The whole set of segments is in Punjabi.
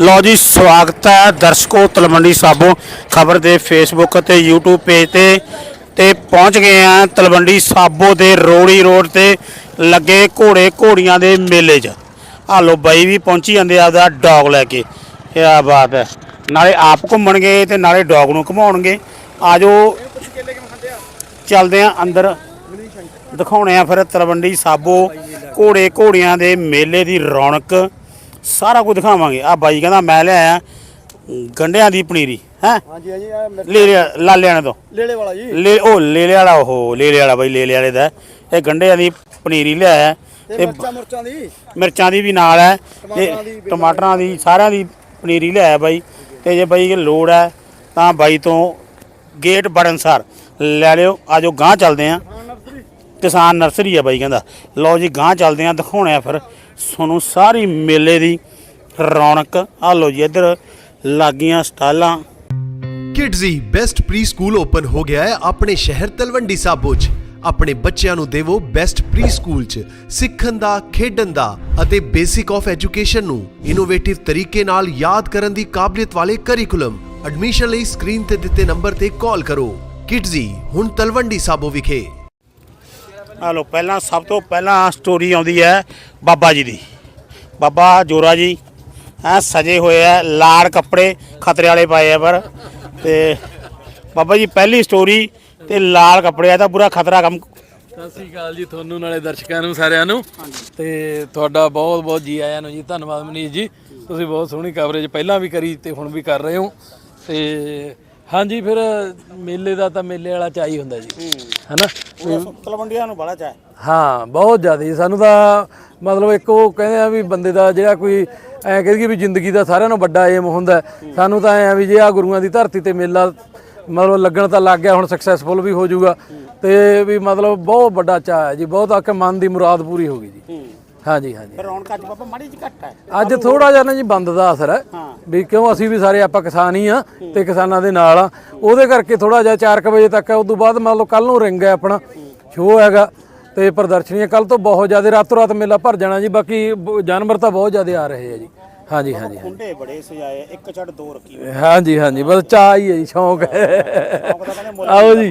ਲਓ ਜੀ, ਸਵਾਗਤ ਹੈ ਦਰਸ਼ਕੋ, ਤਲਵੰਡੀ ਸਾਬੋ। ਖਬਰ ਦੇ ਫੇਸਬੁੱਕ ਅਤੇ YouTube ਪੇਜ ਤੇ ਤੇ ਪਹੁੰਚ ਗਏ ਆ ਤਲਵੰਡੀ ਸਾਬੋ ਦੇ ਰੋੜੀ ਰੋਡ ਤੇ ਲੱਗੇ ਘੋੜੇ ਘੋੜੀਆਂ ਦੇ ਮੇਲੇ 'ਚ। ਆ ਲੋ ਬਾਈ ਵੀ ਪਹੁੰਚੀ ਜਾਂਦੇ ਆਪਦਾ ਡੌਗ ਲੈ ਕੇ। ਕੀ ਬਾਤ ਹੈ। ਨਾਲੇ ਆਪ ਘੁੰਮਣਗੇ ਤੇ ਨਾਲੇ ਡੌਗ ਨੂੰ ਘੁਮਾਉਣਗੇ। ਆਜੋ। ਚੱਲਦੇ ਆ ਅੰਦਰ। ਦਿਖਾਉਣੇ ਆ ਫਿਰ ਤਲਵੰਡੀ ਸਾਬੋ ਘੋੜੇ ਘੋੜੀਆਂ ਦੇ ਮੇਲੇ ਦੀ ਰੌਣਕ। ਸਾਰਾ ਕੁਝ ਦਿਖਾਵਾਂਗੇ। ਆ ਬਾਈ ਕਹਿੰਦਾ ਮੈਂ ਲਿਆਇਆ ਗੰਡਿਆਂ ਦੀ ਪਨੀਰੀ ਹੈ? ਹਾਂਜੀ ਹਾਂਜੀ ਆਹ ਮਿਰਚ- ਲੈ ਲਿਆ ਲਾਲਿਆਂ ਤੋਂ ਲੇਲੇ ਵਾਲਾ ਜੀ। ਲੈ ਉਹ ਲੇਲੇ ਵਾਲਾ ਉਹ ਲੇਲੇ ਵਾਲਾ ਬਾਈ ਲੇਲੇ ਵਾਲੇ ਦਾ। ਇਹ ਗੰਡਿਆਂ ਦੀ ਪਨੀਰੀ ਲਿਆਇਆ ਤੇ ਤੇ ਮਿਰਚਾਂ ਮੁਰਚਾਂ ਦੀ? ਮਿਰਚਾਂ ਦੀ ਵੀ ਨਾਲ ਹੈ। ਤੇ ਟਮਾਟਰਾਂ ਦੀ ਵੀ ਟਮਾਟਰਾਂ ਦੀ ਸਾਰਿਆਂ ਦੀ ਪਨੀਰੀ ਲਿਆਇਆ ਬਾਈ। ਤੇ ਜੇ ਬਾਈ ਲੋੜ ਹੈ ਤਾਂ ਬਾਈ ਤੋਂ ਗੇਟ ਬੜਨਸਾਰ ਲੈ ਲਿਓ। ਆਜੋ ਗਾਂ ਚੱਲਦੇ ਆਂ। ਕਿਸਾਨ ਨਰਸਰੀ। ਆ ਬਾਈ ਕਹਿੰਦਾ। ਲਓ ਜੀ ਗਾਂ ਚੱਲਦੇ ਆਂ ਦਿਖਾਉਣੇ ਆ ਫਿਰ। ਤੁਹਾਨੂੰ ਸਾਰੀ ਮੇਲੇ ਦੀ ਰੌਣਕ। ਆ ਲਓ ਜੀ, ਇੱਧਰ ਲਾਗੀਆਂ ਸਟਾਲਾਂ। Kidzee best pre school open ਹੋ ਗਿਆ ਹੈ ਆਪਣੇ ਸ਼ਹਿਰ ਤਲਵੰਡੀ ਸਾਬੋ 'ਚ। ਆਪਣੇ ਬੱਚਿਆਂ ਨੂੰ ਦੇਵੋ ਬੈਸਟ ਪ੍ਰੀ ਸਕੂਲ 'ਚ। ਸਿੱਖਣ ਦਾ, ਖੇਡਣ ਦਾ ਅਤੇ ਬੇਸਿਕ ਆਫ ਐਜੂਕੇਸ਼ਨ ਨੂੰ ਇਨੋਵੇਟਿਵ ਤਰੀਕੇ ਨਾਲ ਯਾਦ ਕਰਨ ਦੀ ਕਾਬਲੀਅਤ ਵਾਲੇ ਕਰਿਕੂਲਮ ਐਡਮਿਸ਼ਨ ਲਈ ਸਕਰੀਨ ਤੇ ਦਿੱਤੇ ਨੰਬਰ ਤੇ ਕਾਲ ਕਰੋ। ਕਿਡਜ਼ੀ ਹੁਣ ਤਲਵੰਡੀ ਸਾਬੋ ਵਿਖੇ। ਆ ਲਓ, ਪਹਿਲਾਂ ਸਭ ਤੋਂ ਪਹਿਲਾਂ ਸਟੋਰੀ ਆਉਂਦੀ ਹੈ ਬਾਬਾ ਜੀ ਦੀ। ਬਾਬਾ ਜੋਰਾ ਜੀ ਐ ਸਜੇ ਹੋਏ ਆ, ਲਾਲ ਕੱਪੜੇ ਖਤਰੇ ਵਾਲੇ ਪਾਏ ਆ ਪਰ। ਤੇ ਬਾਬਾ ਜੀ, ਪਹਿਲੀ ਸਟੋਰੀ ਤੇ ਲਾਲ ਕੱਪੜੇ ਆ ਤਾਂ ਪੂਰਾ ਖਤਰਾ ਕੰਮ। ਸਤਿ ਸ੍ਰੀ ਅਕਾਲ ਜੀ ਤੁਹਾਨੂੰ, ਨਾਲੇ ਦਰਸ਼ਕਾਂ ਨੂੰ, ਸਾਰਿਆਂ ਨੂੰ। ਤੇ ਤੁਹਾਡਾ ਬਹੁਤ ਬਹੁਤ ਜੀ ਆਇਆਂ ਨੂੰ ਜੀ, ਧੰਨਵਾਦ ਮਨੀਸ਼ ਜੀ। ਤੁਸੀਂ ਬਹੁਤ ਸੋਹਣੀ ਕਵਰੇਜ ਪਹਿਲਾਂ ਵੀ ਕਰੀ ਤੇ ਹੁਣ ਵੀ ਕਰ ਰਹੇ ਹੋ। ਤੇ ਹਾਂਜੀ ਫਿਰ ਮੇਲੇ ਦਾ ਤਾਂ ਮੇਲੇ ਵਾਲਾ ਚਾਹੀ ਹੁੰਦਾ ਜੀ। ਹੈਨਾ? ਤਲਵੰਡੀਆਂ ਨੂੰ ਬੜਾ ਚਾਹ ਹਾਂ ਬਹੁਤ ਜ਼ਿਆਦਾ ਜੀ। ਸਾਨੂੰ ਤਾਂ ਮਤਲਬ ਇੱਕ ਉਹ ਕਹਿੰਦੇ ਆ ਵੀ ਬੰਦੇ ਦਾ ਜਿਹੜਾ ਕੋਈ ਐ ਕਹਿੰਦੀ ਵੀ ਜ਼ਿੰਦਗੀ ਦਾ ਸਾਰਿਆਂ ਨਾਲੋਂ ਵੱਡਾ ਏਮ ਹੁੰਦਾ। ਸਾਨੂੰ ਤਾਂ ਐ ਆ ਵੀ ਜੇ ਆ ਗੁਰੂਆਂ ਦੀ ਧਰਤੀ ਤੇ ਮੇਲਾ ਮਤਲਬ ਲੱਗਣ ਤਾਂ ਲੱਗ ਗਿਆ ਹੁਣ ਸਕਸੈਸਫੁਲ ਵੀ ਹੋ ਜਾਊਗਾ। ਤੇ ਵੀ ਮਤਲਬ ਬਹੁਤ ਵੱਡਾ ਚਾਅ ਹੈ ਜੀ। ਬਹੁਤ ਆਕੇ ਮਨ ਦੀ ਮੁਰਾਦ ਪੂਰੀ ਹੋ ਗਈ ਜੀ। ਹਾਂਜੀ ਹਾਂਜੀ। ਫਿਰ ਰੌਣਕ ਅੱਜ ਬਾਬਾ ਮਾੜੀ ਜਿਹੀ ਘੱਟ ਹੈ। ਅੱਜ ਥੋੜਾ ਜਿਹਾ ਨਾ ਜੀ ਬੰਦ ਦਾ ਅਸਰ ਹੈ। ਵੀ ਕਿਉਂ ਅਸੀਂ ਵੀ ਸਾਰੇ ਆਪਾਂ ਕਿਸਾਨ ਹੀ ਆ ਤੇ ਕਿਸਾਨਾਂ ਦੇ ਨਾਲ ਆ। ਉਹਦੇ ਕਰਕੇ ਥੋੜਾ ਜਿਹਾ 4 ਵਜੇ ਤੱਕ ਹੈ ਉਸ ਤੋਂ ਬਾਅਦ ਮੰਨ ਲਓ ਕੱਲ ਨੂੰ ਰਿੰਗ ਹੈ ਆਪਣਾ ਸ਼ੋਅ ਹੈਗਾ ਤੇ ਪ੍ਰਦਰਸ਼ਨੀ ਕੱਲ ਤੋਂ ਬਹੁਤ ਜ਼ਿਆਦਾ ਰਾਤੋਂ ਰਾਤ ਮੇਲਾ ਭਰ ਜਾਣਾ ਜੀ ਬਾਕੀ ਬ- ਜਾਨਵਰ ਤਾਂ ਬਹੁਤ ਜ਼ਿਆਦਾ ਆ ਰਹੇ ਆ ਜੀ। ਹਾਂਜੀ ਹਾਂਜੀ ਹਾਂਜੀ। ਕੁੰਡੇ ਬੜੇ ਸਜਾਏ ਇੱਕ ਛੱਡ ਦੋ ਰੱਖੀ ਹੋਈ। ਹਾਂਜੀ ਹਾਂਜੀ ਬਸ ਚਾਹ ਹੀ ਹੈ ਜੀ ਸ਼ੌਂਕ ਹੈ। ਆਓ ਜੀ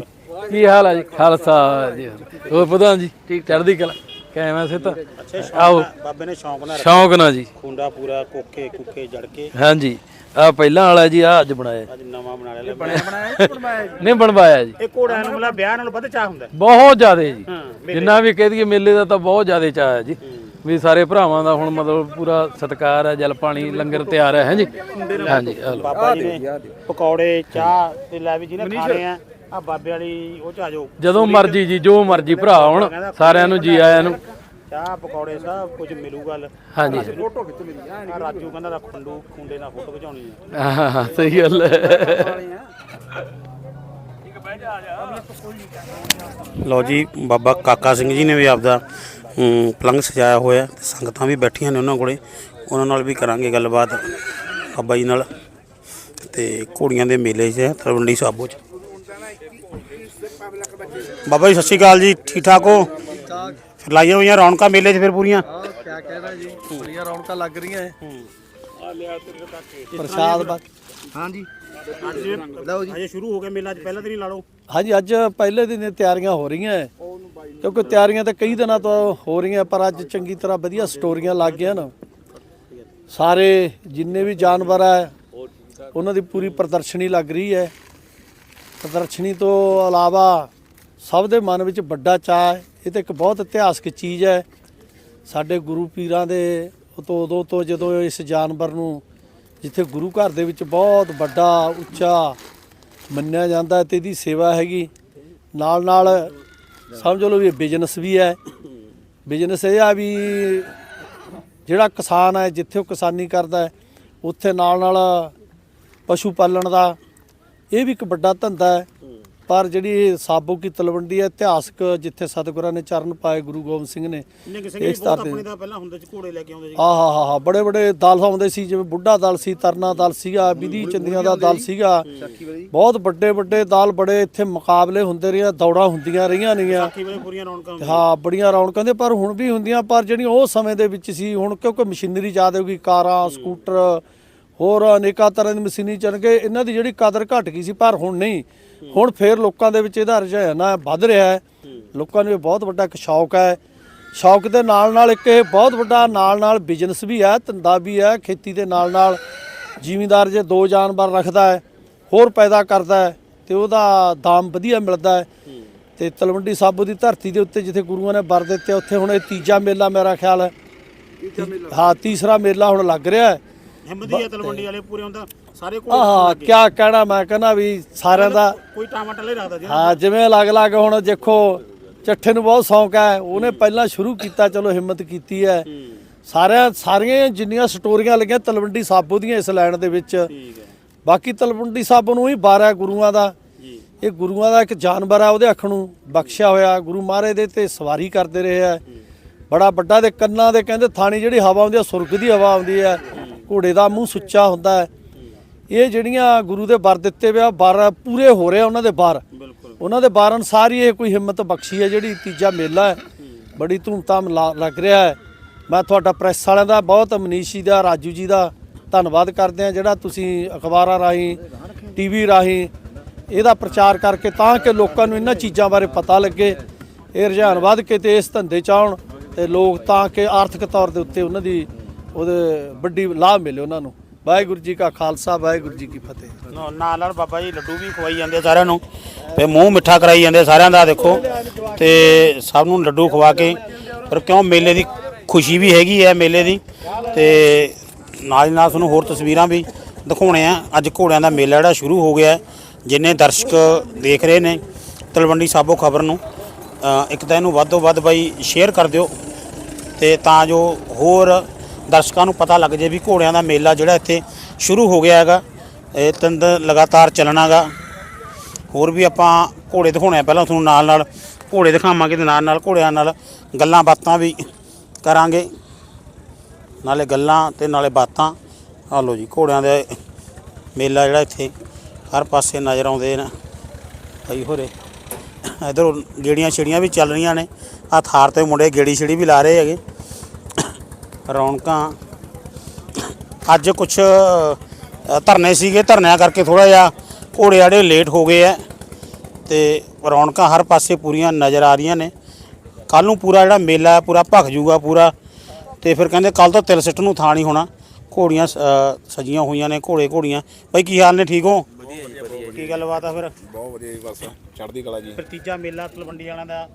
ਕੀ ਹਾਲ ਹੈ ਜੀ? ਖਾਲਸਾ ਜੀ। ਹੋਰ ਪ੍ਰਧਾਨ ਜੀ ਠੀਕ ਚੜ੍ਹਦੀ ਕਲਾ। ਕਿਵੇਂ ਸੇ ਤਾਂ ਆਓ। ਬਾਬੇ ਨੇ ਸ਼ੌਂਕ ਨਾਲ ਸ਼ੌਂਕ ਨਾਲ ਜੀ। ਖੁੰਡਾ ਪੂਰਾ ਕੋਕੇ ਕੁੱਕੇ ਜੜ ਕੇ। ਹਾਂਜੀ। ਆ ਪਹਿਲਾਂ ਵਾਲਾ ਜੀ ਆ ਅੱਜ ਬਣਾਇਆ। ਅੱਜ ਨਵਾਂ ਬਣਾ ਲਿਆ। ਬਣਾਇਆ ਨਹੀਂ ਬਣਵਾਇਆ ਜੀ। ਇਹ ਘੋੜਿਆਂ ਨੂੰ ਮਤਲਬ ਵਿਆਹ ਨਾਲੋਂ ਵੱਧ ਚਾਹ ਹੁੰਦਾ। ਬਹੁਤ ਜ਼ਿਆਦਾ ਜੀ। ਜਿੰਨਾ ਵੀ ਕਹਿ ਦਈਏ ਮੇਲੇ ਦਾ ਤਾਂ ਬਹੁਤ ਜ਼ਿਆਦਾ ਚਾਅ ਹੈ ਜੀ। ਵੀ ਸਾਰੇ ਭਰਾਵਾਂ ਦਾ ਹੁਣ ਮਤਲਬ ਪੂਰਾ ਸਤਿਕਾਰ ਹੈ ਜਲ ਪਾਣੀ ਲੰਗਰ ਤਿਆਰ ਹੈ ਹਾਂਜੀ ਹਾਂਜੀ ਆ ਲਓ। ਬਾਬਾ ਜੀ ਨੇ ਪਕੌੜੇ ਚਾਹ ਤੇ ਲੈ ਵੀ ਜਿਹਨੇ ਖਾਣੇ ਆ। ਆ ਬਾਬੇ ਵਾਲੀ ਉਹ ਚ ਆ ਜਾਓ। ਜਦੋਂ ਮਰਜ਼ੀ ਜੀ ਜੋ ਮਰਜ਼ੀ ਭਰਾ ਹੁਣ ਸਾਰਿਆਂ ਨੂੰ ਜੀ ਆਇਆਂ ਨੂੰ। ਚਾਹ ਪਕੌੜੇ ਸਭ ਕੁਝ ਮਿਲੂਗਾ ਲ- ਹਾਂਜੀ। ਫੋਟੋ ਖਿੱਚ ਮੇਰੀ ਆ ਰਾਜੂ ਕਹਿੰਦਾ ਦਾ ਖੰਡੂ ਖੁੰਡੇ ਨਾਲ ਫੋਟੋ ਖਿਚਾਉਣੀ ਹੈ ਹਾਂ ਹਾਂ, ਸਹੀ ਗੱਲ ਹੈ। ਲਓ ਜੀ ਬਾਬਾ ਕਾਕਾ ਸਿੰਘ ਜੀ ਨੇ ਵੀ ਆਪਦਾ ਪਲੰਘ ਸਜਾਇਆ ਹੋਇਆ ਤੇ ਸੰਗਤਾਂ ਵੀ ਬੈਠੀਆਂ ਨੇ ਉਹਨਾਂ ਕੋਲੇ। ਉਹਨਾਂ ਨਾਲ ਵੀ ਕਰਾਂਗੇ ਗੱਲਬਾਤ ਬਾਬਾ ਜੀ ਨਾਲ ਤੇ ਘੋੜੀਆਂ ਦੇ ਮੇਲੇ 'ਚ ਤਲਵੰਡੀ ਸਾਬੋ 'ਚ। ਬਾਬਾ ਜੀ ਸਤਿ ਸ਼੍ਰੀ ਅਕਾਲ ਜੀ ਠੀਕ ਠਾਕ ਹੋ? ਫਿਰ ਲਾਈਆਂ ਹੋਈਆਂ ਰੌਣਕਾਂ ਮੇਲੇ 'ਚ ਫਿਰ ਪੂਰੀਆਂ? ਹਾਂ ਕਿਆ ਕਹਿਣਾ ਜੀ? ਬੜੀਆਂ ਰੌਣਕਾਂ ਲੱਗ ਰਹੀਆਂ ਐ ਪ੍ਰਸਾਦ ਬਾ ਹਾਂਜੀ। ਲਓ ਜੀ। ਅਜੇ ਸ਼ੁਰੂ ਹੋ ਗਿਆ ਮੇਲਾ 'ਚ ਪਹਿਲਾਂ ਤੇ ਨਹੀਂ ਲਾ ਲਓ। ਹਾਂਜੀ ਅੱਜ ਪਹਿਲੇ ਦਿਨ ਦੀਆਂ ਤਿਆਰੀਆਂ ਹੋ ਰਹੀਆਂ ਐ ਕਿਉਂਕਿ ਤਿਆਰੀਆਂ ਤਾਂ ਕਈ ਦਿਨਾਂ ਤੋਂ ਹੋ ਰਹੀਆਂ ਪਰ ਅੱਜ ਚੰਗੀ ਤਰ੍ਹਾਂ ਵਧੀਆ ਸਟੋਰੀਆਂ ਲੱਗ ਗਈਆਂ ਨਾ। ਸਾਰੇ ਜਿੰਨੇ ਵੀ ਜਾਨਵਰ ਆ ਉਹਨਾਂ ਦੀ ਪੂਰੀ ਪ੍ਰਦਰਸ਼ਨੀ ਲੱਗ ਰਹੀ ਹੈ। ਪ੍ਰਦਰਸ਼ਨੀ ਤੋਂ ਇਲਾਵਾ ਸਭ ਦੇ ਮਨ ਵਿੱਚ ਵੱਡਾ ਚਾਅ ਹੈ। ਇਹ ਤਾਂ ਇੱਕ ਬਹੁਤ ਇਤਿਹਾਸਕ ਚੀਜ਼ ਹੈ। ਸਾਡੇ ਗੁਰੂ ਪੀਰਾਂ ਦੇ ਤੋਂ ਉਦੋਂ ਤੋਂ ਜਦੋਂ ਇਸ ਜਾਨਵਰ ਨੂੰ ਜਿੱਥੇ ਗੁਰੂ ਘਰ ਦੇ ਵਿੱਚ ਬਹੁਤ ਵੱਡਾ, ਉੱਚਾ ਮੰਨਿਆ ਜਾਂਦਾ ਹੈ ਤੇ ਇਹਦੀ ਸੇਵਾ ਹੈਗੀ। ਨਾਲ ਨਾਲ ਸਮਝ ਲਓ ਵੀ ਇਹ ਬਿਜ਼ਨਸ ਵੀ ਹੈ। ਬਿਜ਼ਨਸ ਇਹ ਆ ਵੀ ਜਿਹੜਾ ਕਿਸਾਨ ਹੈ, ਜਿੱਥੇ ਉਹ ਕਿਸਾਨੀ ਕਰਦਾ ਹੈ, ਉੱਥੇ ਨਾਲ ਨਾਲ ਪਸ਼ੂ ਪਾਲਣ ਦਾ ਇਹ ਵੀ ਇੱਕ ਵੱਡਾ ਧੰਦਾ ਹੈ। ਪਰ ਜਿਹੜੀ ਸਾਬੋ ਕੀ ਤਲਵੰਡੀ ਹੈ ਇਤਿਹਾਸਕ ਜਿੱਥੇ ਸਤਿਗੁਰਾਂ ਨੇ ਚਰਨ ਪਾਏ ਗੁਰੂ ਗੋਬਿੰਦ ਸਿੰਘ ਨੇ ਇੰਨੇ ਕਿਸੇ ਇਸ ਬਹੁਤ ਆਪਣੇ ਦਾ ਪਹਿਲਾਂ ਹੁੰਦੇ ਸੀ ਘੋੜੇ ਲੈ ਕੇ ਆਉਂਦੇ ਸੀ। ਆਹ ਹਾ ਹਾ ਹਾ ਬੜੇ ਬੜੇ ਦਲ ਆਉਂਦੇ ਸੀ ਜਿਵੇਂ ਬੁੱਢਾ ਦਲ ਸੀ ਤਰਨਾ ਦਲ ਸੀਗਾ ਵਿਧੀ ਚੰਦੀਆਂ ਦਾ ਦਲ ਸੀਗਾ। ਬਹੁਤ ਵੱਡੇ ਵੱਡੇ ਦਲ ਬੜੇ ਇੱਥੇ ਮੁਕਾਬਲੇ ਹੁੰਦੇ ਰਹੇ ਦੌੜਾਂ ਹੁੰਦੀਆਂ ਰਹੀਆਂ ਨੇਗੀਆਂ ਹਾਂ ਬੜੀਆਂ ਰੌਣਕਾਂ ਦੇ ਪਰ ਹੁਣ ਵੀ ਹੁੰਦੀਆਂ ਪਰ ਜਿਹੜੀਆਂ ਉਹ ਸਮੇਂ ਦੇ ਵਿੱਚ ਸੀ ਹੁਣ ਕਿਉਂਕਿ ਮਸ਼ੀਨਰੀ ਜ਼ਿਆਦਾ ਹੋ ਗਈ ਕਾਰਾਂ ਸਕੂਟਰ ਹੋਰ ਅਨੇਕਾਂ ਤਰ੍ਹਾਂ ਦੀ ਮਸ਼ੀਨੀ ਚੱਲ ਗਏ ਇਹਨਾਂ ਦੀ ਜਿਹੜੀ ਕਦਰ ਘਟ ਗਈ ਸੀ ਪਰ ਹੁਣ ਨਹੀਂ। ਹੁਣ ਫੇਰ ਲੋਕਾਂ ਦੇ ਵਿੱਚ ਇਹਦਾ ਰੁਝਾਨ ਵੱਧ ਰਿਹਾ ਹੈ। ਲੋਕਾਂ ਨੂੰ ਇਹ ਬਹੁਤ ਵੱਡਾ ਇੱਕ ਸ਼ੌਕ ਹੈ। ਸ਼ੌਕ ਦੇ ਨਾਲ ਨਾਲ ਇੱਕ ਇਹ ਬਹੁਤ ਵੱਡਾ ਨਾਲ ਨਾਲ ਬਿਜ਼ਨਸ ਵੀ ਹੈ ਧੰਦਾ ਵੀ ਹੈ ਖੇਤੀ ਦੇ ਨਾਲ ਨਾਲ ਜ਼ਿਮੀਂਦਾਰ ਜੇ ਦੋ ਜਾਨਵਰ ਰੱਖਦਾ ਹੈ ਹੋਰ ਪੈਦਾ ਕਰਦਾ ਹੈ ਤੇ ਉਹਦਾ ਦਾਮ ਵਧੀਆ ਮਿਲਦਾ ਹੈ। ਤੇ ਤਲਵੰਡੀ ਸਾਬੋ ਦੀ ਧਰਤੀ ਦੇ ਉੱਤੇ ਜਿੱਥੇ ਗੁਰੂਆਂ ਨੇ ਵਰ ਦਿੱਤੇ ਉੱਥੇ ਹੁਣ ਇਹ ਤੀਜਾ ਮੇਲਾ ਮੇਰਾ ਖਿਆਲ ਹੈ। ਹਾਂ ਤੀਸਰਾ ਮੇਲਾ ਹੁਣ ਲੱਗ ਰਿਹਾ ਹੈ। ਹਿੰਮਤੀ ਹੈ ਤਲਵੰਡੀ ਵਾਲੇ ਪੂਰੇ ਹੁੰਦਾ ਸਾਰੇ ਘੋੜੇ ਆਹ ਕਿਆ ਕਹਿਣਾ ਮੈਂ ਕਹਿੰਦਾ ਵੀ ਸਾਰਿਆਂ ਦਾ ਕੋਈ ਟਮਾਟਰ ਲੈ ਰੱਖਦਾ ਜੀ। ਹਾਂ ਜਿਵੇਂ ਅਲੱਗ-ਅਲੱਗ ਹੁਣ ਦੇਖੋ ਚੱਠੇ ਨੂੰ ਬਹੁਤ ਸ਼ੌਂਕ ਹੈ। ਉਹਨੇ ਪਹਿਲਾਂ ਸ਼ੁਰੂ ਕੀਤਾ ਚਲੋ ਹਿੰਮਤ ਕੀਤੀ ਹੈ। ਸਾਰਿਆਂ ਸਾਰੀਆਂ ਜਿੰਨੀਆਂ ਸਟੋਰੀਆਂ ਲੱਗੀਆਂ ਤਲਵੰਡੀ ਸਾਬੋ ਦੀਆਂ ਇਸ ਲਾਈਨ ਦੇ ਵਿੱਚ। ਠੀਕ ਹੈ। ਬਾਕੀ ਤਲਵੰਡੀ ਸਾਬੋ ਨੂੰ ਹੀ ਬਾਰਾ ਗੁਰੂਆਂ ਦਾ। ਇਹ ਗੁਰੂਆਂ ਦਾ ਇੱਕ ਜਾਨਵਰ ਆ ਉਹਦੇ ਅੱਖ ਨੂੰ ਬਖਸ਼ਿਆ ਹੋਇਆ। ਗੁਰੂ ਮਹਾਰਾਜ ਦੇ ਤੇ ਸਵਾਰੀ ਕਰਦੇ ਰਹੇ ਆ ਬੜਾ ਵੱਡਾ ਦੇ ਕੰਨਾਂ ਦੇ ਕਹਿੰਦੇ ਥਾਣੀ ਜਿਹੜੀ ਹਵਾ ਆਉਂਦੀ ਆ ਸੁਰਗ ਦੀ ਹਵਾ ਆਉਂਦੀ ਹੈ। ਘੋੜੇ ਦਾ ਮੂੰਹ ਸੁੱਚਾ ਹੁੰਦਾ ਹੈ। ਇਹ ਜਿਹੜੀਆਂ ਗੁਰੂ ਦੇ ਵਰ ਦਿੱਤੇ ਵਿਆ ਵਰ ਪੂਰੇ ਹੋ ਰਹੇ ਉਹਨਾਂ ਦੇ ਵਰ ਬਿਲਕੁਲ। ਉਹਨਾਂ ਦੇ ਅਨੁਸਾਰ ਹੀ ਇਹ ਕੋਈ ਹਿੰਮਤ ਬਖਸ਼ੀ ਹੈ ਜਿਹੜੀ ਤੀਜਾ ਮੇਲਾ ਹੈ। ਬੜੀ ਧੂਮਧਾਮ ਲੱਗ ਰਿਹਾ ਹੈ। ਮੈਂ ਤੁਹਾਡਾ ਪ੍ਰੈਸ ਵਾਲਿਆਂ ਦਾ ਬਹੁਤ ਮਨੀਸ਼ ਦਾ ਰਾਜੂ ਜੀ ਦਾ ਧੰਨਵਾਦ ਕਰਦੇ ਆ ਜਿਹੜਾ ਤੁਸੀਂ ਅਖਬਾਰਾਂ ਰਾਹੀਂ ਟੀਵੀ ਰਾਹੀਂ ਇਹਦਾ ਪ੍ਰਚਾਰ ਕਰਕੇ ਤਾਂ ਕਿ ਲੋਕਾਂ ਨੂੰ ਇਹਨਾਂ ਚੀਜ਼ਾਂ ਬਾਰੇ ਪਤਾ ਲੱਗੇ। ਇਹ ਰੁਝਾਨ ਵੱਧ ਕੇ ਤੇ ਇਸ ਧੰਦੇ ਚ ਆਉਣ ਤੇ ਲੋਕ ਤਾਂ ਕਿ ਆਰਥਿਕ ਤੌਰ ਦੇ ਉੱਤੇ ਉਹਨਾਂ ਦੀ ਉਹਦੇ ਵੱਡੀ ਲਾਭ ਮਿਲੇ ਉਹਨਾਂ ਨੂੰ। ਵਾਹਿਗੁਰੂ ਜੀ ਕਾ ਖਾਲਸਾ, ਵਾਹਿਗੁਰੂ ਜੀ ਕੀ ਫਤਿਹ। ਨਾਲ ਨਾਲ ਬਾਬਾ ਜੀ ਲੱਡੂ ਵੀ ਖਵਾਈ ਜਾਂਦੇ ਸਾਰਿਆਂ ਨੂੰ ਤੇ ਮੂੰਹ ਮਿੱਠਾ ਕਰਾਈ ਜਾਂਦੇ ਸਾਰਿਆਂ ਦਾ, ਦੇਖੋ। ਤੇ ਸਭ ਨੂੰ ਲੱਡੂ ਖਵਾ ਕੇ, ਪਰ ਕਿਉਂ ਮੇਲੇ ਦੀ ਖੁਸ਼ੀ ਵੀ ਹੈਗੀ ਹੈ ਮੇਲੇ ਦੀ। ਤੇ ਨਾਲ ਨਾਲ ਤੁਹਾਨੂੰ ਹੋਰ ਤਸਵੀਰਾਂ ਵੀ ਦਿਖਾਉਣੇ ਆ। ਅੱਜ ਘੋੜਿਆਂ ਦਾ ਮੇਲਾ ਜਿਹੜਾ ਸ਼ੁਰੂ ਹੋ ਗਿਆ, ਜਿੰਨੇ ਦਰਸ਼ਕ ਦੇਖ ਰਹੇ ਨੇ, ਤਲਵੰਡੀ ਸਾਬੋ ਖਬਰ ਨੂੰ ਇੱਕ ਤਾਂ ਇਹਨੂੰ ਵੱਧ ਤੋਂ ਵੱਧ ਬਾਈ ਸ਼ੇਅਰ ਕਰ ਦਿਓ। ਤੇ ਤਾਂ ਜੋ ਹੋਰ ਦਰਸ਼ਕਾਂ ਨੂੰ ਪਤਾ ਲੱਗ ਜੇ ਵੀ ਘੋੜਿਆਂ ਦਾ ਮੇਲਾ ਜਿਹੜਾ ਇੱਥੇ ਸ਼ੁਰੂ ਹੋ ਗਿਆ ਹੈਗਾ, ਇਹ ਤਿੰਨ ਦਿਨ ਲਗਾਤਾਰ ਚੱਲਣਾਗਾ। ਹੋਰ ਵੀ ਆਪਾਂ ਘੋੜੇ ਦਿਖਾਉਣੇ ਆ, ਪਹਿਲਾਂ ਤੁਹਾਨੂੰ ਨਾਲ ਨਾਲ ਘੋੜੇ ਦਿਖਾਵਾਂਗੇ ਤੇ ਨਾਲ ਨਾਲ ਘੋੜਿਆਂ ਨਾਲ ਗੱਲਾਂ ਬਾਤਾਂ ਵੀ ਕਰਾਂਗੇ। ਨਾਲੇ ਗੱਲਾਂ ਤੇ ਨਾਲੇ ਬਾਤਾਂ। ਆ ਲਓ ਜੀ, ਘੋੜਿਆਂ ਦੇ ਮੇਲਾ ਜਿਹੜਾ ਇੱਥੇ ਹਰ ਪਾਸੇ ਨਜ਼ਰ ਆਉਂਦੇ ਨੇ। ਭਾਈ ਹੋਰੇ, ਇਧਰ ਗੇੜੀਆਂ ਛੜੀਆਂ ਵੀ ਚੱਲ ਰਹੀਆਂ ਨੇ। ਆ ਥਾਰ ਤੇ ਮੁੰਡੇ ਗੇੜੀ ਛੜੀ ਵੀ ਲਾ ਰਹੇ ਹੈਗੇ। ਰੌਣਕਾਂ। ਅੱਜ ਕੁਝ ਧਰਨੇ ਸੀਗੇ ਧਰਨਿਆਂ ਕਰਕੇ ਥੋੜਾ ਜਿਹਾ ਘੋੜੇ ਜਿਹੜੇ ਲੇਟ ਹੋ ਗਏ ਆ ਤੇ ਰੌਣਕਾਂ ਹਰ ਪਾਸੇ ਪੂਰੀਆਂ ਨਜ਼ਰ ਆ ਰਹੀਆਂ ਨੇ। ਕੱਲ ਨੂੰ ਪੂਰਾ ਜਿਹੜਾ ਮੇਲਾ ਹੈ ਪੂਰਾ ਭਖ ਜੂਗਾ ਪੂਰਾ। ਤੇ ਫਿਰ ਕਹਿੰਦੇ ਕੱਲ ਤੋਂ ਤਿਲ ਸਿੱਟ ਨੂੰ ਥਾਂ ਨਹੀਂ ਹੋਣਾ। ਘੋੜੀਆਂ ਸਜੀਆਂ ਹੋਈਆਂ ਨੇ ਘੋੜੇ ਘੋੜੀਆਂ। ਬਾਈ ਕੀ ਹਾਲ ਨੇ ਠੀਕ ਹੋ? ਕੀ ਗੱਲਬਾਤ ਆ ਫਿਰ? ਬਹੁਤ ਵਧੀਆ ਜੀ ਬਸ ਚੜ੍ਹਦੀ ਕਲਾ ਜੀ। ਫਿਰ ਤੀਜਾ ਮੇਲਾ ਤਲਵੰਡੀ ਵਾਲਿਆਂ ਦਾ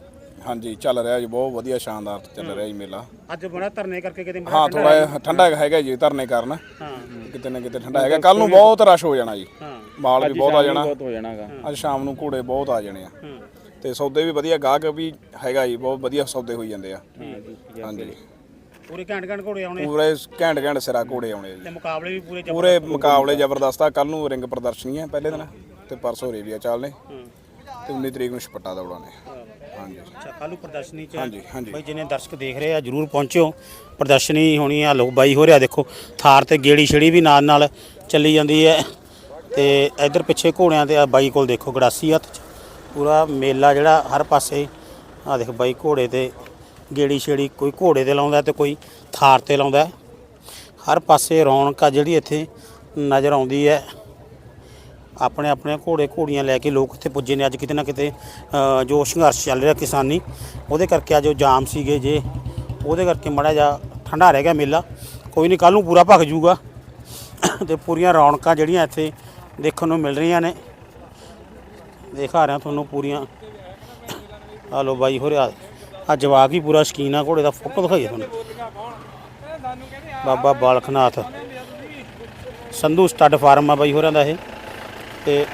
ਹਾਂਜੀ ਚੱਲ ਰਿਹਾ ਜੀ ਬਹੁਤ ਵਧੀਆ ਸ਼ਾਨਦਾਰ ਚੱਲ ਰਿਹਾ ਜੀ ਮੇਲਾ। ਅੱਜ ਬੜਾ ਧਰਨੇ ਕਰਕੇ ਕਿਤੇ ਹਾਂ ਠੰਡਾ ਥੋੜਾ ਠੰਡਾ ਹੈਗਾ ਜੀ ਧਰਨੇ ਕਾਰਨ। ਹਾਂ। ਕਿਤੇ ਨਾ ਕਿਤੇ ਠੰਡਾ ਹੈਗਾ। ਕੱਲ ਨੂੰ ਬਹੁਤ ਰਸ਼ ਹੋ ਜਾਣਾ ਜੀ। ਹਾਂ। ਮਾਲ ਵੀ ਬਹੁਤ ਆ ਜਾਣਾ। ਹੋ ਜਾਣਾਗਾ। ਅੱਜ ਸ਼ਾਮ ਨੂੰ ਘੋੜੇ ਬਹੁਤ ਆ ਜਾਣੇ ਆ। ਹੂੰ। ਤੇ ਸੌਦੇ ਵੀ ਵਧੀਆ ਗਾਹਕ ਵੀ ਹੈਗਾ ਜੀ ਬਹੁਤ ਵਧੀਆ ਸੌਦੇ ਹੋਈ ਜਾਂਦੇ ਆ। ਹਾਂਜੀ। ਪੂਰੇ ਘੰਟ ਘੰਟ ਘੋੜੇ ਆਉਣੇ ਪੂਰੇ ਘੈਂਟ ਘੈਂਟ ਸਿਰਾ ਘੋੜੇ ਆਉਣੇ ਤੇ ਜੀ। ਮੁਕਾਬਲੇ ਵੀ ਪੂਰੇ ਪੂਰੇ ਮੁਕਾਬਲੇ ਜ਼ਬਰਦਸਤ ਆ। ਕੱਲ ਨੂੰ ਰਿੰਗ ਪ੍ਰਦਰਸ਼ਨੀ ਹੈ ਪਹਿਲੇ ਦਿਨ ਤੇ ਪਰਸੋਂ ਰੇਵੀਆ ਚਾਲਨੇ ਹੂੰ। ਤੇ 19 ਤਰੀਕ ਨੂੰ ਛਪੱਟਾ ਦੌੜਾਣੇ ਹਾਂਜੀ। ਅੱਛਾ ਕੱਲ੍ਹ ਨੂੰ ਪ੍ਰਦਰਸ਼ਨੀ ਚ ਹਾਂਜੀ, ਹਾਂਜੀ। ਬਾਈ ਜਿੰਨੇ ਦਰਸ਼ਕ ਦੇਖ ਰਹੇ ਆ ਜਰੂਰ ਪਹੁੰਚਿਓ। ਪ੍ਰਦਰਸ਼ਨੀ ਹੋਣੀ ਆ ਲੋਕ ਬਾਈ ਹੋ ਰਿਹਾ ਦੇਖੋ ਥਾਰ ਤੇ ਗੇੜੀ ਛੜੀ ਵੀ ਨਾਲ ਨਾਲ ਚੱਲੀ ਜਾਂਦੀ ਹੈ। ਤੇ ਇਧਰ ਪਿੱਛੇ ਘੋੜਿਆਂ ਤੇ ਆ ਬਾਈ ਕੋਲ ਦੇਖੋ ਗੜਾਸੀ ਹੱਥ ਚ। ਪੂਰਾ ਮੇਲਾ ਜਿਹੜਾ ਹਰ ਪਾਸੇ ਆ ਦੇਖ ਬਾਈ ਘੋੜੇ ਤੇ ਗੇੜੀ ਛੜੀ ਕੋਈ ਘੋੜੇ ਤੇ ਲਾਉਂਦਾ ਤੇ ਕੋਈ ਥਾਰ ਤੇ ਲਾਉਂਦਾ। ਹਰ ਪਾਸੇ ਰੌਣਕ ਆ ਜਿਹੜੀ ਇੱਥੇ ਨਜ਼ਰ ਆਉਂਦੀ ਹੈ। ਆਪਣੇ ਆਪਣੇ ਘੋੜੇ ਘੋੜੀਆਂ ਲੈ ਕੇ ਲੋਕ ਇੱਥੇ ਪੁੱਜੇ ਨੇ ਅੱਜ ਕਿਤੇ ਨਾ ਕਿਤੇ ਜੋ ਸੰਘਰਸ਼ ਚੱਲ ਰਿਹਾ ਕਿਸਾਨੀ, ਉਹਦੇ ਕਰਕੇ ਅੱਜ ਉਹ ਜਾਮ ਸੀਗੇ ਜੇ। ਉਹਦੇ ਕਰਕੇ ਮੜਾ ਜਾ ਠੰਡਾ ਰਹਿ ਗਿਆ ਮੇਲਾ। ਕੋਈ ਨਹੀਂ ਕੱਲ ਨੂੰ ਪੂਰਾ ਭਖ ਜੂਗਾ ਤੇ ਪੂਰੀਆਂ ਰੌਣਕਾਂ ਜਿਹੜੀਆਂ ਇੱਥੇ ਦੇਖਣ ਨੂੰ ਮਿਲ ਰਹੀਆਂ ਨੇ। ਦਿਖਾ ਰਿਹਾ ਤੁਹਾਨੂੰ ਪੂਰੀਆਂ। ਆ ਲੋ ਬਾਈ ਹੋ ਰਿਹਾ ਆ ਜਵਾਕ ਹੀ ਪੂਰਾ ਸ਼ਕੀਨ ਆ, ਘੋੜੇ ਦਾ ਫੋਟੋ ਦਿਖਾਈਏ ਤੁਹਾਨੂੰ। ਬਾਬਾ ਬਾਲਖਨਾਥ। ਸੰਧੂ ਸਟੱਡ ਫਾਰਮ ਆ ਬਾਈ ਹੋਰਾਂ ਦਾ ਇਹ। ਤੇ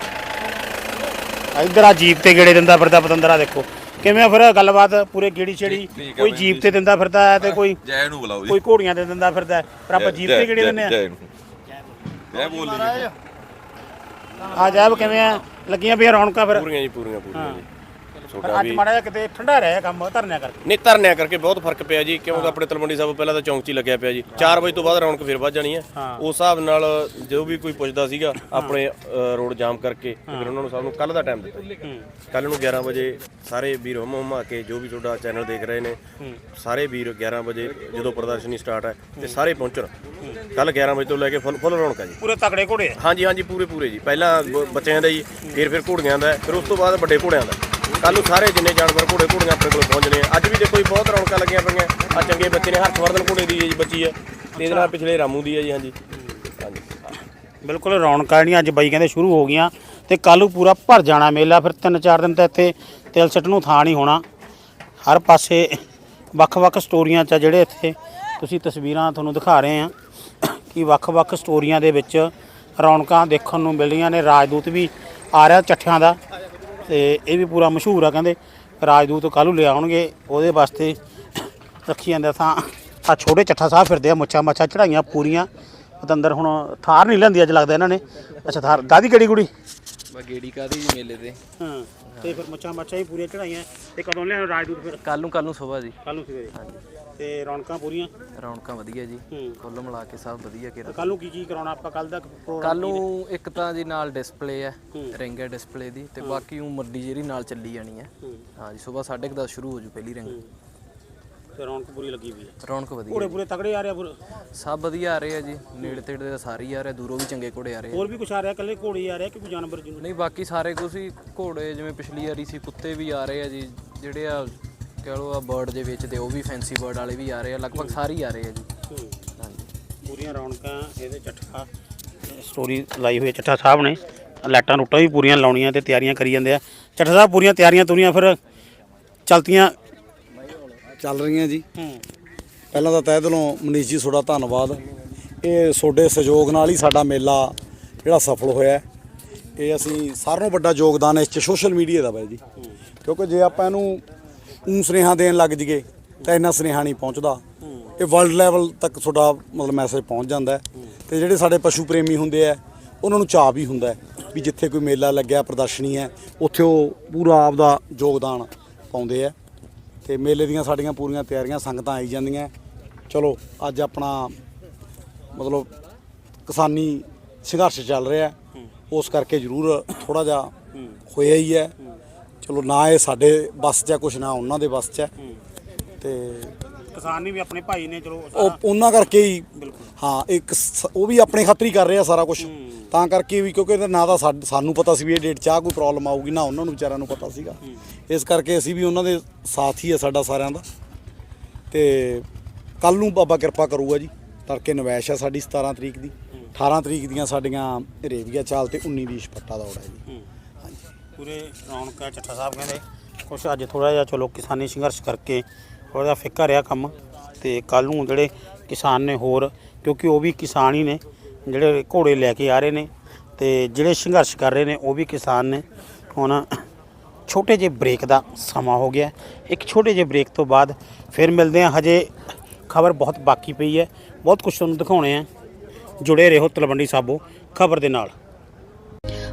ਇਧਰ ਆ ਜੀਪ ਤੇ ਗੇੜੇ ਦਿੰਦਾ ਫਿਰਦਾ ਪਤੰਦਰਾ ਦੇਖੋ। ਕਿਵੇਂ ਆ ਫਿਰ ਗੱਲਬਾਤ ਪੂਰੇ ਗੇੜੀ ਛੇੜੀ? ਕੋਈ ਜੀਪ ਤੇ ਦਿੰਦਾ ਫਿਰਦਾ ਹੈ ਤੇ ਕੋਈ ਜੈ ਨੂੰ ਬੁਲਾਓ ਜੀ। ਕੋਈ ਘੋੜੀਆਂ ਤੇ ਦਿੰਦਾ ਫਿਰਦਾ ਹੈ। ਪਰ ਆਪਾਂ ਜੀਪ ਤੇ ਗੇੜੇ ਦਿੰਦੇ ਆ। ਜੈ ਨੂੰ। ਜੈ ਬੋਲ ਆ ਜਾਬ ਕਿਵੇਂ ਆ? ਲੱਗੀਆਂ ਵੀ ਰੌਣਕਾਂ ਫਿਰ। ਪੂਰੀਆਂ ਜੀ ਪੂਰੀਆਂ ਪੂਰੀਆਂ ਜੀ। ਤੁਹਾਡਾ ਅੱਜ ਵੀ ਮਾੜਾ ਜਿਹਾ ਕਿਤੇ ਠੰਡਾ ਰਿਹਾ ਕੰਮ ਧਰਨਿਆਂ ਕਰਕੇ। ਨਹੀਂ ਧਰਨਿਆਂ ਕਰਕੇ ਬਹੁਤ ਫ਼ਰਕ ਪਿਆ ਜੀ ਕਿਉਂਕਿ ਆਪਣੇ ਤਲਵੰਡੀ ਸਾਹਿਬ ਪਹਿਲਾਂ ਤਾਂ ਚੌਂਕ 'ਚ ਹੀ ਲੱਗਿਆ ਪਿਆ ਜੀ। 4 ਵਜੇ ਤੋਂ ਬਾਅਦ ਰੌਣਕ ਫਿਰ ਵੱਧ ਜਾਣੀ ਹੈ। ਉਸ ਹਿਸਾਬ ਨਾਲ ਜੋ ਵੀ ਕੋਈ ਪੁੱਛਦਾ ਸੀਗਾ ਆਪਣੇ ਅ, ਰੋਡ ਜਾਮ ਕਰਕੇ ਤੇ ਫਿਰ ਉਹਨਾਂ ਨੂੰ ਸਭ ਨੂੰ ਕੱਲ ਦਾ ਟਾਈਮ ਦਿੱਤਾ। ਜੀ ਕੱਲ ਨੂੰ 11 ਵਜੇ ਸਾਰੇ ਵੀਰ ਹਮ ਹਮਾ ਕੇ ਜੋ ਵੀ ਤੁਹਾਡਾ ਚੈਨਲ ਦੇਖ ਰਹੇ ਨੇ ਸਾਰੇ ਵੀਰ 11 ਵਜੇ ਜਦੋਂ ਪ੍ਰਦਰਸ਼ਨੀ ਸਟਾਰਟ ਹੈ ਤੇ ਸਾਰੇ ਪਹੁੰਚਣ। ਕੱਲ 11 ਵਜੇ ਤੋਂ ਲੈ ਕੇ ਫੁੱਲ ਫੁੱਲ ਰੌਣਕ ਹੈ ਜੀ। ਪੂਰੇ ਤਕੜੇ ਘੋੜੇ ਆ। ਹਾਂਜੀ ਹਾਂਜੀ ਪੂਰੇ ਪੂਰੇ ਜੀ। ਪਹਿਲਾਂ ਬ- ਬੱਚਿਆਂ ਦਾ ਜੀ ਫਿਰ ਫਿਰ ਘੋੜੀਆਂ ਦਾ ਫਿਰ ਉਸ ਤੋਂ ਬਾਅਦ ਵੱਡੇ ਘੋੜਿਆਂ ਦਾ ਕੱਲ ਨੂੰ ਸਾਰੇ ਜਿੰਨੇ ਜਾਨਵਰ ਘੋੜੇ ਘੋੜੀਆਂ ਆਪਣੇ ਕੋਲ ਪਹੁੰਚਣੇ ਆ। ਅੱਜ ਵੀ ਦੇਖੋ ਜੀ, ਬਹੁਤ ਰੌਣਕਾਂ ਲੱਗੀਆਂ ਪਈਆਂ। ਆ ਚੰਗੇ ਬੱਚੇ ਨੇ, ਹਰਸ਼ਵਰਧਨ ਘੋੜੇ ਦੀ ਜੀ ਬੱਚੀ ਹੈ ਤੇ ਇਹਦੇ ਨਾਲ ਪਿਛਲੇ ਰਾਮੂ ਦੀ ਹੈ ਜੀ, ਹਾਂਜੀ। ਹਾਂਜੀ। ਬਿਲਕੁਲ ਰੌਣਕਾਂ ਜਿਹੜੀਆਂ ਅੱਜ ਬਾਈ ਕਹਿੰਦੇ ਸ਼ੁਰੂ ਹੋ ਗਈਆਂ ਤੇ ਕੱਲ੍ਹ ਨੂੰ ਪੂਰਾ ਭਰ ਜਾਣਾ ਮੇਲਾ। ਫਿਰ ਤਿੰਨ ਚਾਰ ਦਿਨ ਤਾਂ ਇੱਥੇ ਤਿਲ ਸਿੱਟ ਨੂੰ ਥਾਂ ਨਹੀਂ ਹੋਣਾ। ਹਰ ਪਾਸੇ ਵੱਖ-ਵੱਖ ਸਟੋਰੀਆਂ 'ਚ ਜਿਹੜੇ ਇੱਥੇ ਤੁਸੀਂ ਤਸਵੀਰਾਂ ਤੁਹਾਨੂੰ ਦਿਖਾ ਰਹੇ ਆ ਕਿ ਵੱਖ-ਵੱਖ ਸਟੋਰੀਆਂ ਦੇ ਵਿੱਚ ਰੌਣਕਾਂ ਦੇਖਣ ਨੂੰ ਮਿਲ ਰਹੀਆਂ ਨੇ। ਰਾਜਦੂਤ ਵੀ ਆ ਰਿਹਾ ਚੱਠਿਆਂ ਦਾ। ਤੇ ਇਹ ਵੀ ਪੂਰਾ ਮਸ਼ਹੂਰ ਆ ਕਹਿੰਦੇ ਰਾਜਦੂਤ ਕੱਲ੍ਹ ਨੂੰ ਲੈ ਆਉਣਗੇ ਉਹਦੇ ਵਾਸਤੇ ਰੱਖੀ ਜਾਂਦੇ ਥਾਂ। ਆ ਛੋਟੇ ਚੱਠਾ ਸਾਹਿਬ ਫਿਰਦੇ ਆ ਮੁੱਛਾਂ ਮੱਛਾਂ ਚੜਾਈਆਂ ਪੂਰੀਆਂ। ਪਤੰਦਰ ਹੁਣ ਥਾਰ ਨਹੀਂ ਲੈਂਦੀ ਅੱਜ ਲੱਗਦਾ ਇਹਨਾਂ ਨੇ। ਅੱਛਾ ਥਾਰ ਦਾਦੀ ਕਿਹੜੀ ਕੁੜੀ? ਗੇੜੀ ਕਾਦੀ ਮੇਲੇ ਤੇ। ਹਾਂ ਤੇ ਫਿਰ ਮੁੱਛਾਂ ਮੱਛਾਂ ਹੀ ਪੂਰੀਆਂ ਚੜਾਈਆਂ ਤੇ ਕਦੋਂ ਲਿਆਉਣ ਰਾਜਦੂਤ ਫਿਰ? ਕੱਲ ਨੂੰ ਕੱਲ ਨੂੰ ਸਵੇਰ ਜੀ ਕੱਲ ਨੂੰ ਸਵੇਰੇ। ਤੇ ਰੌਣਕਾਂ ਪੂਰੀਆਂ? ਰੌਣਕਾਂ ਵਧੀਆ ਜੀ। ਹੂੰ। ਕੁੱਲ ਮਿਲਾ ਕੇ ਸਭ ਵਧੀਆ ਕਿਰਾ ਕੱਲ ਨੂੰ ਕੀ ਕੀ ਕਰਾਉਣਾ? ਆਪਾਂ ਕੱਲ ਦਾ ਪ੍ਰੋਗਰਾਮ ਕੱਲ ਨੂੰ ਇੱਕ ਤਾਂ ਜੀ ਨਾਲ ਡਿਸਪਲੇ ਹੈ ਰਿੰਗ ਹੈ ਡਿਸਪਲੇ ਦੀ ਤੇ ਬਾਕੀ ਉਹ ਮਰਡੀ ਜਿਹੜੀ ਨਾਲ ਚੱਲੀ ਜਾਣੀ ਹੈ। ਹਾਂ। ਜੀ ਸਵੇਰ 10:30 ਸ਼ੁਰੂ ਹੋ ਜੂ ਪਹਿਲੀ ਰਿੰਗ ਤੇ ਰੌਣਕ ਪੂਰੀ ਲੱਗੀ ਹੋਈ ਹੈ? ਰੌਣਕ ਵਧੀਆ ਘੋੜੇ ਪੂਰੇ ਤਗੜੇ ਆ ਰਿਹਾ ਪੂਰੇ? ਸਭ ਵਧੀਆ ਆ ਰਹੇ ਆ ਜੀ। ਨੇੜੇ ਤੇੜੇ ਦੇ ਸਾਰੇ ਹੀ ਆ ਰਹੇ ਦੂਰੋਂ ਵੀ ਚੰਗੇ ਘੋੜੇ ਆ ਰਹੇ ਆ। ਹੋਰ ਵੀ ਕੁਛ ਆ ਰਿਹਾ? ਇਕੱਲੇ ਘੋੜੇ ਹੀ ਆ ਰਿਹਾ ਕਿ ਕੋਈ ਜਾਨਵਰ ਜਿਹਨੂੰ? ਨਹੀਂ ਬਾਕੀ ਸਾਰੇ ਕੁਝ ਹੀ ਘੋੜੇ ਜਿਵੇਂ ਪਿਛਲੀ ਵਾਰੀ ਸੀ ਕੁੱਤੇ ਵੀ ਆ ਰਹੇ ਆ ਜੀ ਜਿਹੜੇ ਆ ਕਹ ਲਓ ਆ ਬਰਡ ਦੇ ਵਿੱਚ ਤੇ ਉਹ ਵੀ ਫੈਂਸੀ ਬਰਡ ਵਾਲੇ ਵੀ ਆ ਰਹੇ ਆ ਲਗਭਗ ਸਾਰੇ ਹੀ ਆ ਰਹੇ ਆ ਜੀ। ਹਾਂਜੀ। ਪੂਰੀਆਂ ਰੌਣਕਾਂ ਇਹਦੇ ਚੱਠਾ ਸਟੋਰੀ ਲਾਈ ਹੋਈ ਹੈ ਚੱਠਾ ਸਾਹਿਬ ਨੇ। ਲਾਈਟਾਂ ਰੂਟਾਂ ਵੀ ਪੂਰੀਆਂ ਲਾਉਣੀਆਂ ਤੇ ਤਿਆਰੀਆਂ ਕਰੀ ਜਾਂਦੇ ਆ। ਚੱਠਾ ਸਾਹਿਬ ਪੂਰੀਆਂ ਤਿਆਰੀਆਂ ਤੁਰੀਆਂ ਫਿਰ ਚਲਤੀਆਂ? ਚੱਲ ਰਹੀਆਂ ਜੀ। ਹੂੰ। ਪਹਿਲਾਂ ਤਾਂ ਤਹਿ ਦਿਲੋਂ ਮਨੀਸ਼ ਜੀ ਤੁਹਾਡਾ ਧੰਨਵਾਦ। ਇਹ ਤੁਹਾਡੇ ਸਹਿਯੋਗ ਨਾਲ ਹੀ ਸਾਡਾ ਮੇਲਾ ਜਿਹੜਾ ਸਫਲ ਹੋਇਆ ਹੈ। ਇਹ ਅਸੀਂ ਸਾਰਿਆਂ ਨਾਲੋਂ ਵੱਡਾ ਯੋਗਦਾਨ ਇਸ 'ਚ ਸੋਸ਼ਲ ਮੀਡੀਆ ਦਾ ਬਾਈ ਜੀ। ਕਿਉਂਕਿ ਜੇ ਆਪਾਂ ਇਹਨੂੰ ਊਂ ਸੁਨੇਹਾ ਦੇਣ ਲੱਗ ਜੀਏ ਤਾਂ ਇੰਨਾ ਸੁਨੇਹਾ ਨਹੀਂ ਪਹੁੰਚਦਾ। ਇਹ ਵਰਲਡ ਲੈਵਲ ਤੱਕ ਤੁਹਾਡਾ ਮਤਲਬ ਮੈਸੇਜ ਪਹੁੰਚ ਜਾਂਦਾ ਹੈ। ਤੇ ਜਿਹੜੇ ਸਾਡੇ ਪਸ਼ੂ ਪ੍ਰੇਮੀ ਹੁੰਦੇ ਆ ਉਹਨਾਂ ਨੂੰ ਚਾਅ ਵੀ ਹੁੰਦਾ ਵੀ ਜਿੱਥੇ ਕੋਈ ਮੇਲਾ ਲੱਗਿਆ, ਪ੍ਰਦਰਸ਼ਨੀ ਹੈ, ਉੱਥੇ ਉਹ ਪੂਰਾ ਆਪ ਦਾ ਯੋਗਦਾਨ ਪਾਉਂਦੇ ਆ ਤੇ ਮੇਲੇ ਦੀਆਂ ਸਾਡੀਆਂ ਪੂਰੀਆਂ ਤਿਆਰੀਆਂ, ਸੰਗਤਾਂ ਆਈ ਜਾਂਦੀਆਂ ਚਲੋ, ਅੱਜ ਆਪਣਾ ਮਤਲਬ ਕਿਸਾਨੀ ਸੰਘਰਸ਼ ਚੱਲ ਰਿਹਾ ਉਸ ਕਰਕੇ ਜ਼ਰੂਰ ਥੋੜਾ ਜਿਹਾ ਹੋਇਆ ਹੀ ਹੈ। ਚਲੋ ਨਾ ਇਹ ਸਾਡੇ ਬਸ 'ਚ ਹੈ ਕੁਛ ਨਾ ਉਹਨਾਂ ਦੇ ਬਸ 'ਚ ਹੈ। ਤੇ ਕਿਸਾਨ ਵੀ ਆਪਣੇ ਭਾਈ ਨੇ ਚਲੋ ਉਹ ਉਹਨਾਂ ਕਰਕੇ ਹੀ ਹਾਂ ਇੱਕ ਸ- ਉਹ ਵੀ ਆਪਣੇ ਖਾਤਰ ਹੀ ਕਰ ਰਹੇ ਆ ਸਾਰਾ ਕੁਝ ਤਾਂ ਕਰਕੇ ਵੀ ਕਿਉਂਕਿ ਇਹਦਾ ਨਾ ਤਾਂ ਸਾਡ- ਸਾਨੂੰ ਪਤਾ ਸੀ ਵੀ ਇਹ ਡੇਟ 'ਚ ਆਹ ਕੋਈ ਪ੍ਰੋਬਲਮ ਆਊਗੀ ਨਾ ਉਹਨਾਂ ਨੂੰ ਵਿਚਾਰਿਆਂ ਨੂੰ ਪਤਾ ਸੀਗਾ। ਇਸ ਕਰਕੇ ਅਸੀਂ ਵੀ ਉਹਨਾਂ ਦੇ ਸਾਥ ਹੀ ਆ ਸਾਡਾ ਸਾਰਿਆਂ ਦਾ। ਤੇ ਕੱਲ ਨੂੰ ਬਾਬਾ ਕਿਰਪਾ ਕਰੂਗਾ ਜੀ। ਤੜਕੇ ਨਵੈਸ਼ ਆ ਸਾਡੀ 17 ਤਰੀਕ ਦੀ। 18 ਤਰੀਕ ਦੀਆਂ ਸਾਡੀਆਂ ਰੇਵੀਆ ਚਾਲ ਤੇ 19 ਦੀ ਛਪੱਟਾ ਦੌੜ ਹੈ ਜੀ। ਪੂਰੇ ਰੌਣਕਾਂ ਚੱਠਾ ਸਾਹਿਬ ਕਹਿੰਦੇ, ਕੁਛ ਅੱਜ ਥੋੜਾ ਜਿਹਾ ਚਲੋ ਕਿਸਾਨੀ ਸੰਘਰਸ਼ ਕਰਕੇ ਥੋੜਾ ਜਿਹਾ ਫਿੱਕਾ ਰਿਹਾ ਕੰਮ ਤੇ ਕੱਲ ਨੂੰ ਜਿਹੜੇ ਕਿਸਾਨ ਨੇ ਹੋਰ, ਕਿਉਂਕਿ ਉਹ ਵੀ ਕਿਸਾਨ ਹੀ ਨੇ, ਜਿਹੜੇ ਘੋੜੇ ਲੈ ਕੇ ਆ ਰਹੇ ਨੇ ਤੇ ਜਿਹੜੇ ਸੰਘਰਸ਼ ਕਰ ਰਹੇ ਨੇ, ਉਹ ਵੀ ਕਿਸਾਨ ਨੇ। ਹੁਣ ਛੋਟੇ ਜਿਹੇ ਬ੍ਰੇਕ ਦਾ ਸਮਾਂ ਹੋ ਗਿਆ। ਇੱਕ ਛੋਟੇ ਜਿਹੇ ਬ੍ਰੇਕ ਤੋਂ ਬਾਅਦ ਫਿਰ ਮਿਲਦੇ ਹਾਂ। ਹਜੇ ਖਬਰ ਬਹੁਤ ਬਾਕੀ ਪਈ ਹੈ। ਬਹੁਤ ਕੁਝ ਤੁਹਾਨੂੰ ਦਿਖਾਉਣੇ ਆ ਜੁੜੇ ਰਹੋ ਤਲਵੰਡੀ ਸਾਬੋ ਖਬਰ ਦੇ ਨਾਲ।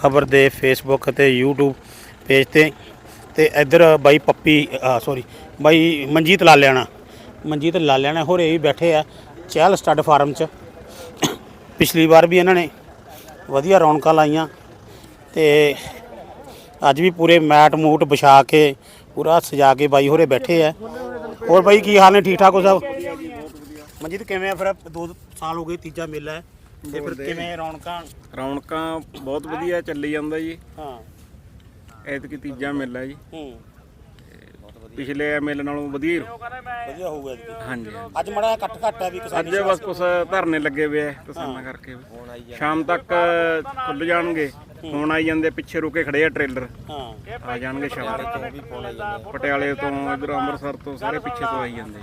ਖਬਰ ਦੇ ਫੇਸਬੁੱਕ ਤੇ YouTube ਪੇਜ ਤੇ ਤੇ ਇੱਧਰ ਬਾਈ ਪੱਪੀ ਸੌਰੀ ਬਾਈ ਮਨਜੀਤ ਲਾਲਿਆਣਾ। ਮਨਜੀਤ ਲਾਲਿਆਣਾ ਹੋਰੇ ਵੀ ਬੈਠੇ ਆ ਚਹਿਲ ਸਟੱਡ ਫਾਰਮ 'ਚ। ਪਿਛਲੀ ਵਾਰ ਵੀ ਇਹਨਾਂ ਨੇ ਵਧੀਆ ਰੌਣਕਾਂ ਲਾਈਆਂ ਤੇ ਅੱਜ ਵੀ ਪੂਰੇ ਮੈਟ ਮੂਟ ਵਿਛਾ ਕੇ, ਪੂਰਾ ਸਜਾ ਕੇ ਬਾਈ ਹੋਰੇ ਬੈਠੇ ਆ। ਹੋਰ ਬਾਈ ਕੀ ਹਾਲ ਨੇ, ਠੀਕ ਠਾਕ ਹੋ ਸਭ? ਮਨਜੀਤ ਕਿਵੇਂ ਆ ਫਿਰ? ਦੋ ਸਾਲ ਹੋ ਗਏ ਤੀਜਾ ਮੇਲਾ ਹੈ। ਤੇ ਫਿਰ ਕਿਵੇਂ ਰੌਣਕਾਂ? ਰੌਣਕਾਂ ਬਹੁਤ ਵਧੀਆ ਚੱਲੀ ਜਾਂਦਾ ਜੀ। ਹਾਂ। ਐਤਕੀ ਤੀਜਾ ਮੇਲਾ ਜੀ। ਹੂੰ। ਪਿਛਲੇ ਮੇਲੇ ਨਾਲੋਂ ਵਧੀਆ ਹੀ ਵਧੀਆ ਹੋਊਗਾ ਜੀ। ਹਾਂਜੀ ਅੱਜ ਮੜਾ ਘੱਟ ਘੱਟ ਹੈ ਵੀ ਕਿਸਾਨੀ ਅੱਜ ਬਸ ਕੁਛ ਧਰਨੇ ਲੱਗੇ ਹੋਏ ਆ ਕਿਸਾਨਾਂ ਕਰਕੇ। ਸ਼ਾਮ ਤੱਕ ਖੁੱਲ ਜਾਣਗੇ। ਹੁਣ ਆਈ ਜਾਂਦੇ ਪਿੱਛੇ ਰੁਕੇ ਖੜੇ ਆ ਟ੍ਰੇਲਰ। ਹਾਂ। ਆ ਜਾਣਗੇ ਸ਼ਾਮ ਤੱਕ। ਪਟਿਆਲੇ ਤੋਂ ਇਧਰ ਅੰਮ੍ਰਿਤਸਰ ਤੋਂ ਸਾਰੇ ਪਿੱਛੇ ਤੋਂ ਆਈ ਜਾਂਦੇ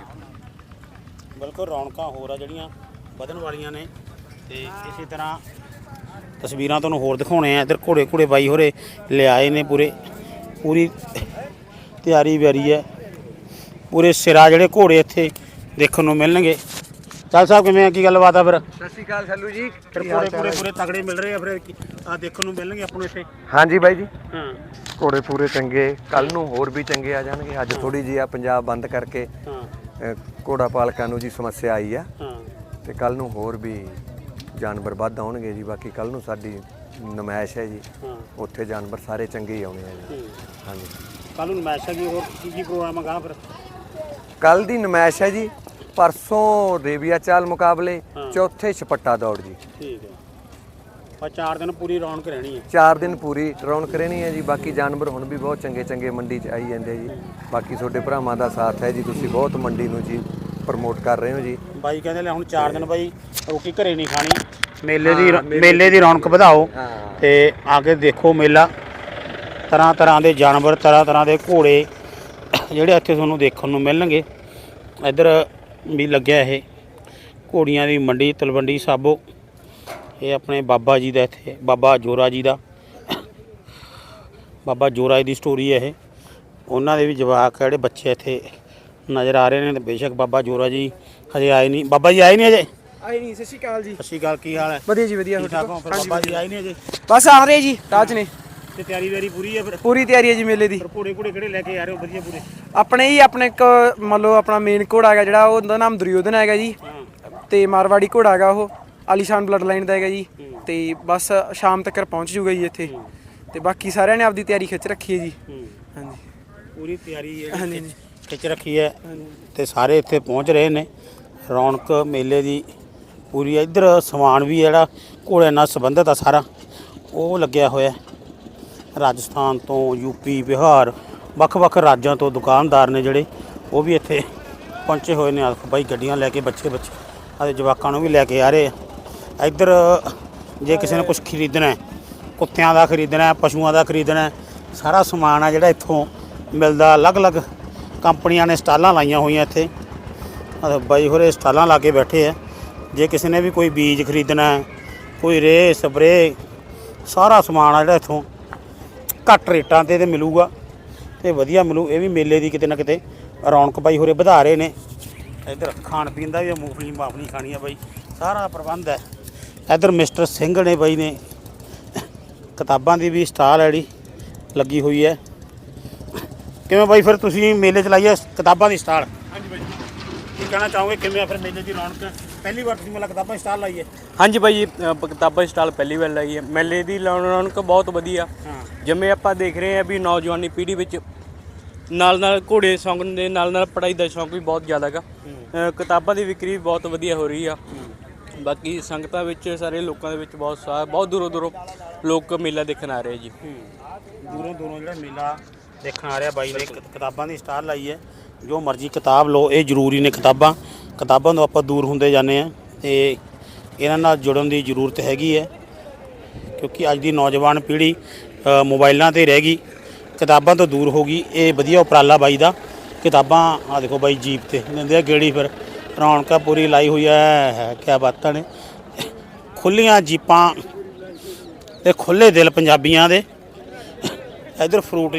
ਬਿਲਕੁਲ ਰੌਣਕਾਂ ਹੋਰ ਆ ਜਿਹੜੀਆਂ ਵਧਣ ਵਾਲੀਆਂ ਨੇ। ਤੇ ਇਸੇ ਤਰ੍ਹਾਂ ਤਸਵੀਰਾਂ ਤੁਹਾਨੂੰ ਹੋਰ ਦਿਖਾਉਣੇ ਆ। ਇੱਧਰ ਘੋੜੇ ਘੋੜੇ ਬਾਈ ਹੋਰੇ ਲਿਆਏ ਨੇ ਪੂਰੇ। ਪੂਰੀ ਤਿਆਰੀ ਵਿਆਰੀ ਹੈ। ਪੂਰੇ ਸਿਰਾ ਜਿਹੜੇ ਘੋੜੇ ਇੱਥੇ ਦੇਖਣ ਨੂੰ ਮਿਲਣਗੇ। ਚੱਲ ਸਾਹਿਬ ਕਿਵੇਂ ਆ? ਕੀ ਗੱਲਬਾਤ ਆ ਫਿਰ? ਸਤਿ ਸ਼੍ਰੀ ਅਕਾਲ ਸੱਲੂ ਜੀ। ਫਿਰ ਘੋੜੇ ਪੂਰੇ ਪੂਰੇ ਤਗੜੇ ਮਿਲ ਰਹੇ ਆ ਫਿਰ। ਆ ਦੇਖਣ ਨੂੰ ਮਿਲਣਗੇ ਆਪਾਂ ਨੂੰ ਇੱਥੇ। ਹਾਂਜੀ ਬਾਈ ਜੀ। ਹਾਂ। ਘੋੜੇ ਪੂਰੇ ਚੰਗੇ। ਕੱਲ ਨੂੰ ਹੋਰ ਵੀ ਚੰਗੇ ਆ ਜਾਣਗੇ। ਅੱਜ ਥੋੜੀ ਜਿਹੀ ਆ ਪੰਜਾਬ ਬੰਦ ਕਰਕੇ ਹਾਂ। ਘੋੜਾ ਪਾਲਕਾਂ ਨੂੰ ਜੀ ਸਮੱਸਿਆ ਆਈ ਆ। ਹਾਂ। ਤੇ ਕੱਲ ਨੂੰ ਹੋਰ ਵੀ ਜਾਨਵਰ ਵੱਧ ਆਉਣਗੇ ਜੀ ਬਾਕੀ ਕੱਲ ਨੂੰ ਸਾਡੀ ਨਮਾਇਸ਼ ਹੈ ਜੀ। ਹਾਂ। ਉੱਥੇ ਜਾਨਵਰ ਸਾਰੇ ਚੰਗੇ ਹੀ ਆਉਣੇ ਆ ਜੀ। ਹਾਂਜੀ। ਕੱਲ ਨੂੰ ਮੈਚ ਹੈਗੀ ਹੋਰ ਕੀ ਕੀ ਪ੍ਰੋਗਰਾਮ ਹੈਗਾ ਫਿਰ? ਕੱਲ ਦੀ ਨਮਾਇਸ਼ ਹੈ ਜੀ ਪਰਸੋਂ ਰੇਬੀਆ ਚਾਲ ਮੁਕਾਬਲੇ ਚੌਥੇ ਛਪੱਟਾ ਦੌੜ ਜੀ। ਠੀਕ ਹੈ। ਆ ਚਾਰ ਦਿਨ ਪੂਰੀ ਰੌਣਕ ਰਹਿਣੀ ਹੈ। ਚਾਰ ਦਿਨ ਪੂਰੀ ਰੌਣਕ ਰਹਿਣੀ ਹੈ ਜੀ ਬਾਕੀ ਜਾਨਵਰ ਹੁਣ ਵੀ ਬਹੁਤ ਚੰਗੇ ਚੰਗੇ ਮੰਡੀ 'ਚ ਆਈ ਜਾਂਦੇ ਜੀ। ਬਾਕੀ ਤੁਹਾਡੇ ਭਰਾਵਾਂ ਦਾ ਸਾਥ ਹੈ ਜੀ ਤੁਸੀਂ ਬਹੁਤ ਮੰਡੀ ਨੂੰ ਜੀ ਪ੍ਰਮੋਟ ਕਰ ਰਹੇ ਹੋ ਜੀ? ਬਾਈ ਕਹਿੰਦੇ ਲੈ ਹੁਣ 4 ਦਿਨ ਬਾਈ ਰੋਟੀ ਘਰੇ ਨਹੀਂ ਖਾਣੀ। ਮੇਲੇ ਦੀ ਮੇਲੇ ਦੀ ਰੌਣਕ ਵਧਾਓ ਤੇ ਆ ਕੇ ਦੇਖੋ ਮੇਲਾ। ਤਰ੍ਹਾਂ ਤਰ੍ਹਾਂ ਦੇ ਜਾਨਵਰ ਤਰ੍ਹਾਂ ਤਰ੍ਹਾਂ ਦੇ ਘੋੜੇ ਜਿਹੜੇ ਇੱਥੇ ਤੁਹਾਨੂੰ ਦੇਖਣ ਨੂੰ ਮਿਲਣਗੇ। ਇੱਧਰ ਵੀ ਲੱਗਿਆ ਇਹ। ਘੋੜੀਆਂ ਦੀ ਮੰਡੀ ਤਲਵੰਡੀ ਸਾਬੋ। ਇਹ ਆਪਣੇ ਬਾਬਾ ਜੀ ਦਾ ਇੱਥੇ ਬਾਬਾ ਜੋਰਾ ਜੀ ਦਾ। ਬਾਬਾ ਜੋਰਾ ਜੀ ਦੀ ਸਟੋਰੀ ਹੈ ਇਹ। ਉਹਨਾਂ ਦੇ ਵੀ ਜਵਾਕ ਜਿਹੜੇ ਬੱਚੇ ਇੱਥੇ ਨਜ਼ਰ ਆ ਰਹੇ ਨੇ ਤੇ ਬੇਸ਼ੱਕ ਬਾਬਾ ਜੋਰਾ ਜੀ ਹਜੇ ਆਏ ਨਹੀਂ। ਬਾਬਾ ਜੀ ਆਏ ਨਹੀਂ ਅਜੇ ਆਈ ਨਹੀਂ ਸਤਿ ਸ਼੍ਰੀ ਅਕਾਲ ਜੀ। ਸ਼੍ਰੀ ਅਕਾਲ ਕੀ ਹਾਲ ਹੈ? ਵਧੀਆ ਜੀ ਵਧੀਆ ਠੀਕ ਠਾਕ ਹੋ? ਫਿਰ ਬਾਬਾ ਜੀ ਆਏ ਨਹੀਂ ਅਜੇ ਬਸ ਆ ਰਹੇ ਜੀ ਰਾਜ ਨੇ। ਤੇ ਤਿਆਰੀ ਵੇਰੀ ਪੂਰੀ ਹੈ ਫਿਰ? ਪੂਰੀ ਤਿਆਰੀ ਹੈ ਜੀ ਮੇਲੇ ਦੀ। ਘੋੜੇ ਘੋੜੇ ਕਿਹੜੇ ਲੈ ਕੇ ਆ ਰਹੇ ਹੋ? ਵਧੀਆ ਪੂਰੇ? ਆਪਣੇ ਹੀ ਆਪਣੇ ਇੱਕ ਮੰਨ ਲਓ ਆਪਣਾ ਮੇਨ ਘੋੜਾ ਹੈਗਾ ਜਿਹੜਾ ਉਹਦਾ ਨਾਮ ਦੁਰਯੋਧਨ ਹੈਗਾ ਜੀ। ਤੇ ਮਾਰਵਾੜੀ ਘੋੜਾ ਹੈਗਾ ਉਹ ਆਲੀਸ਼ਾਨ ਬਲੱਡ ਲਾਈਨ ਦਾ ਹੈਗਾ ਜੀ। ਤੇ ਬਸ ਸ਼ਾਮ ਤੱਕ ਪਹੁੰਚ ਜੂਗਾ ਜੀ ਇੱਥੇ। ਤੇ ਬਾਕੀ ਸਾਰਿਆਂ ਨੇ ਆਪਦੀ ਤਿਆਰੀ ਖਿੱਚ ਰੱਖੀ ਹੈ ਜੀ। ਹਾਂਜੀ। ਪੂਰੀ ਤਿਆਰੀ ਹੈ ਹਾਂਜੀ, ਖਿੱਚ ਰੱਖੀ ਹੈ ਤੇ ਸਾਰੇ ਇੱਥੇ ਪਹੁੰਚ ਰਹੇ ਨੇ। ਰੌਣਕ ਮੇਲੇ ਦੀ ਪੂਰੀ ਇੱਧਰ ਸਮਾਨ ਵੀ ਜਿਹੜਾ, ਘੋੜਿਆਂ ਨਾਲ ਸੰਬੰਧਿਤ ਆ ਸਾਰਾ। ਉਹ ਲੱਗਿਆ ਹੋਇਆ ਰਾਜਸਥਾਨ ਤੋਂ ਯੂਪੀ ਬਿਹਾਰ, ਵੱਖ-ਵੱਖ ਰਾਜਾਂ ਤੋਂ ਦੁਕਾਨਦਾਰ ਨੇ ਜਿਹੜੇ, ਉਹ ਵੀ ਇੱਥੇ ਪਹੁੰਚੇ ਹੋਏ ਨੇ। ਆਖ ਬਾਈ ਗੱਡੀਆਂ ਲੈ ਕੇ ਬੱਚੇ ਬੱਚੇ ਅਤੇ ਜਵਾਕਾਂ ਨੂੰ ਵੀ ਲੈ ਕੇ ਆ ਰਹੇ ਆ। ਇੱਧਰ ਜੇ ਕਿਸੇ ਨੇ ਕੁਝ ਖਰੀਦਣਾ ਹੈ, ਕੁੱਤਿਆਂ ਦਾ ਖਰੀਦਣਾ ਹੈ, ਪਸ਼ੂਆਂ ਦਾ ਖਰੀਦਣਾ ਹੈ, ਸਾਰਾ ਸਮਾਨ ਆ ਜਿਹੜਾ ਇੱਥੋਂ ਮਿਲਦਾ। ਅਲੱਗ-ਅਲੱਗ ਕੰਪਨੀਆਂ ਨੇ ਸਟਾਲਾਂ ਲਾਈਆਂ ਹੋਈਆਂ ਇੱਥੇ। ਬਾਈ ਹੋਰੇ ਸਟਾਲਾਂ ਲਾ ਕੇ ਬੈਠੇ ਆ। ਜੇ ਕਿਸੇ ਨੇ ਵੀ ਕੋਈ ਬੀਜ ਖਰੀਦਣਾ ਕੋਈ ਰੇ ਸਪਰੇ ਸਾਰਾ ਸਮਾਨ ਆ ਜਿਹੜਾ ਇੱਥੋਂ। ਘੱਟ ਰੇਟਾਂ ਤੇ ਤੇ ਮਿਲੂਗਾ। ਤੇ ਵਧੀਆ ਮਿਲੂ। ਇਹ ਵੀ ਮੇਲੇ ਦੀ ਕਿਤੇ ਨਾ ਕਿਤੇ ਰੌਣਕ ਬਾਈ ਹੋਰੇ ਵਧਾ ਰਹੇ ਨੇ। ਇੱਧਰ ਖਾਣ ਪੀਣ ਦਾ ਵੀ ਮੂੰਗਫਲੀ ਮਾਫਲੀ ਖਾਣੀ ਆ ਬਾਈ। ਸਾਰਾ ਪ੍ਰਬੰਧ ਹੈ। ਇੱਧਰ ਮਿਸਟਰ ਸਿੰਘ ਨੇ ਬਾਈ ਨੇ ਕਿਤਾਬਾਂ ਦੀ ਵੀ ਸਟਾਲ ਹੈ ਜਿਹੜੀ, ਲੱਗੀ ਹੋਈ ਹੈ। ਕਿਵੇਂ ਬਾਈ ਫਿਰ ਤੁਸੀਂ ਮੇਲੇ ਚ ਲਾਈ ਹੈ ਕਿਤਾਬਾਂ ਦੀ ਸਟਾਲ? ਹਾਂਜੀ ਬਾਈ ਕੀ ਕਹਿਣਾ ਚਾਹੋਗੇ ਕਿਵੇਂ ਆ ਫਿਰ ਮੇਲੇ ਦੀ ਰੌਣਕ? ਪਹਿਲੀ ਵਾਰ ਤੁਸੀਂ ਮੇਲਾ ਕਿਤਾਬਾਂ ਦੀ ਸਟਾਲ ਲਾਈ ਹੈ? ਹਾਂਜੀ ਭਾਈ ਕਿਤਾਬਾਂ ਦੀ ਸਟਾਲ ਪਹਿਲੀ ਵਾਰ ਲਾਈ ਹੈ। ਮੇਲੇ ਦੀ ਰੌਣਕ ਬਹੁਤ ਵਧੀਆ। ਜਿਵੇਂ ਆਪਾਂ ਦੇਖ ਰਹੇ ਹਾਂ ਵੀ ਨੌਜਵਾਨੀ ਪੀੜ੍ਹੀ ਵਿੱਚ ਨਾਲ ਨਾਲ ਘੋੜੇ ਸ਼ੌਂਕ ਦੇ ਨਾਲ ਨਾਲ ਪੜ੍ਹਾਈ ਦਾ ਸ਼ੌਂਕ ਵੀ ਬਹੁਤ ਜ਼ਿਆਦਾ ਹੈਗਾ। ਕਿਤਾਬਾਂ ਦੀ ਵਿਕਰੀ ਵੀ ਬਹੁਤ ਵਧੀਆ ਹੋ ਰਹੀ ਆ। ਬਾਕੀ ਸੰਗਤਾਂ ਵਿੱਚ ਸਾਰੇ ਲੋਕਾਂ ਦੇ ਵਿੱਚ ਬਹੁਤ ਸਾ ਬਹੁਤ ਦੂਰੋਂ ਦੂਰੋਂ ਲੋਕ ਮੇਲਾ ਦੇਖਣ ਆ ਰਹੇ ਜੀ। ਦੂਰੋਂ ਦੂਰੋਂ ਜਿਹੜਾ ਮੇਲਾ ਦੇਖਣ ਆ ਰਿਹਾ ਬਾਈ ਨੇ ਕਿ- ਕਿਤਾਬਾਂ ਦੀ ਸਟਾਰ ਲਾਈ ਹੈ। ਜੋ ਮਰਜ਼ੀ ਕਿਤਾਬ ਲਓ ਇਹ ਜ਼ਰੂਰੀ ਨੇ ਕਿਤਾਬਾਂ। ਕਿਤਾਬਾਂ ਤੋਂ ਆਪਾਂ ਦੂਰ ਹੁੰਦੇ ਜਾਂਦੇ ਆ ਤੇ ਇਹਨਾਂ ਨਾਲ ਜੁੜਨ ਦੀ ਜ਼ਰੂਰਤ ਹੈਗੀ ਹੈ। ਕਿਉਂਕਿ ਅੱਜ ਦੀ ਨੌਜਵਾਨ ਪੀੜ੍ਹੀ ਅ, ਮੋਬਾਈਲਾਂ ਤੇ ਰਹਿ ਗਈ ਕਿਤਾਬਾਂ ਤੋਂ ਦੂਰ ਹੋ ਗਈ। ਇਹ ਵਧੀਆ ਉਪਰਾਲਾ ਬਾਈ ਦਾ। ਕਿਤਾਬਾਂ ਆ ਦੇਖੋ ਬਾਈ ਜੀਪ ਤੇ ਦਿੰਦੇ ਆ ਗੇੜੀ ਫਿਰ। ਰੌਣਕਾਂ ਪੂਰੀ ਲਾਈ ਹੋਈ ਹੈ ਕਿਆ ਬਾਤਾਂ ਨੇ। ਖੁੱਲੀਆਂ ਜੀਪਾਂ ਤੇ ਖੁੱਲੇ ਦਿਲ ਪੰਜਾਬੀਆਂ ਦੇ। ਇਧਰ ਫਰੂਟ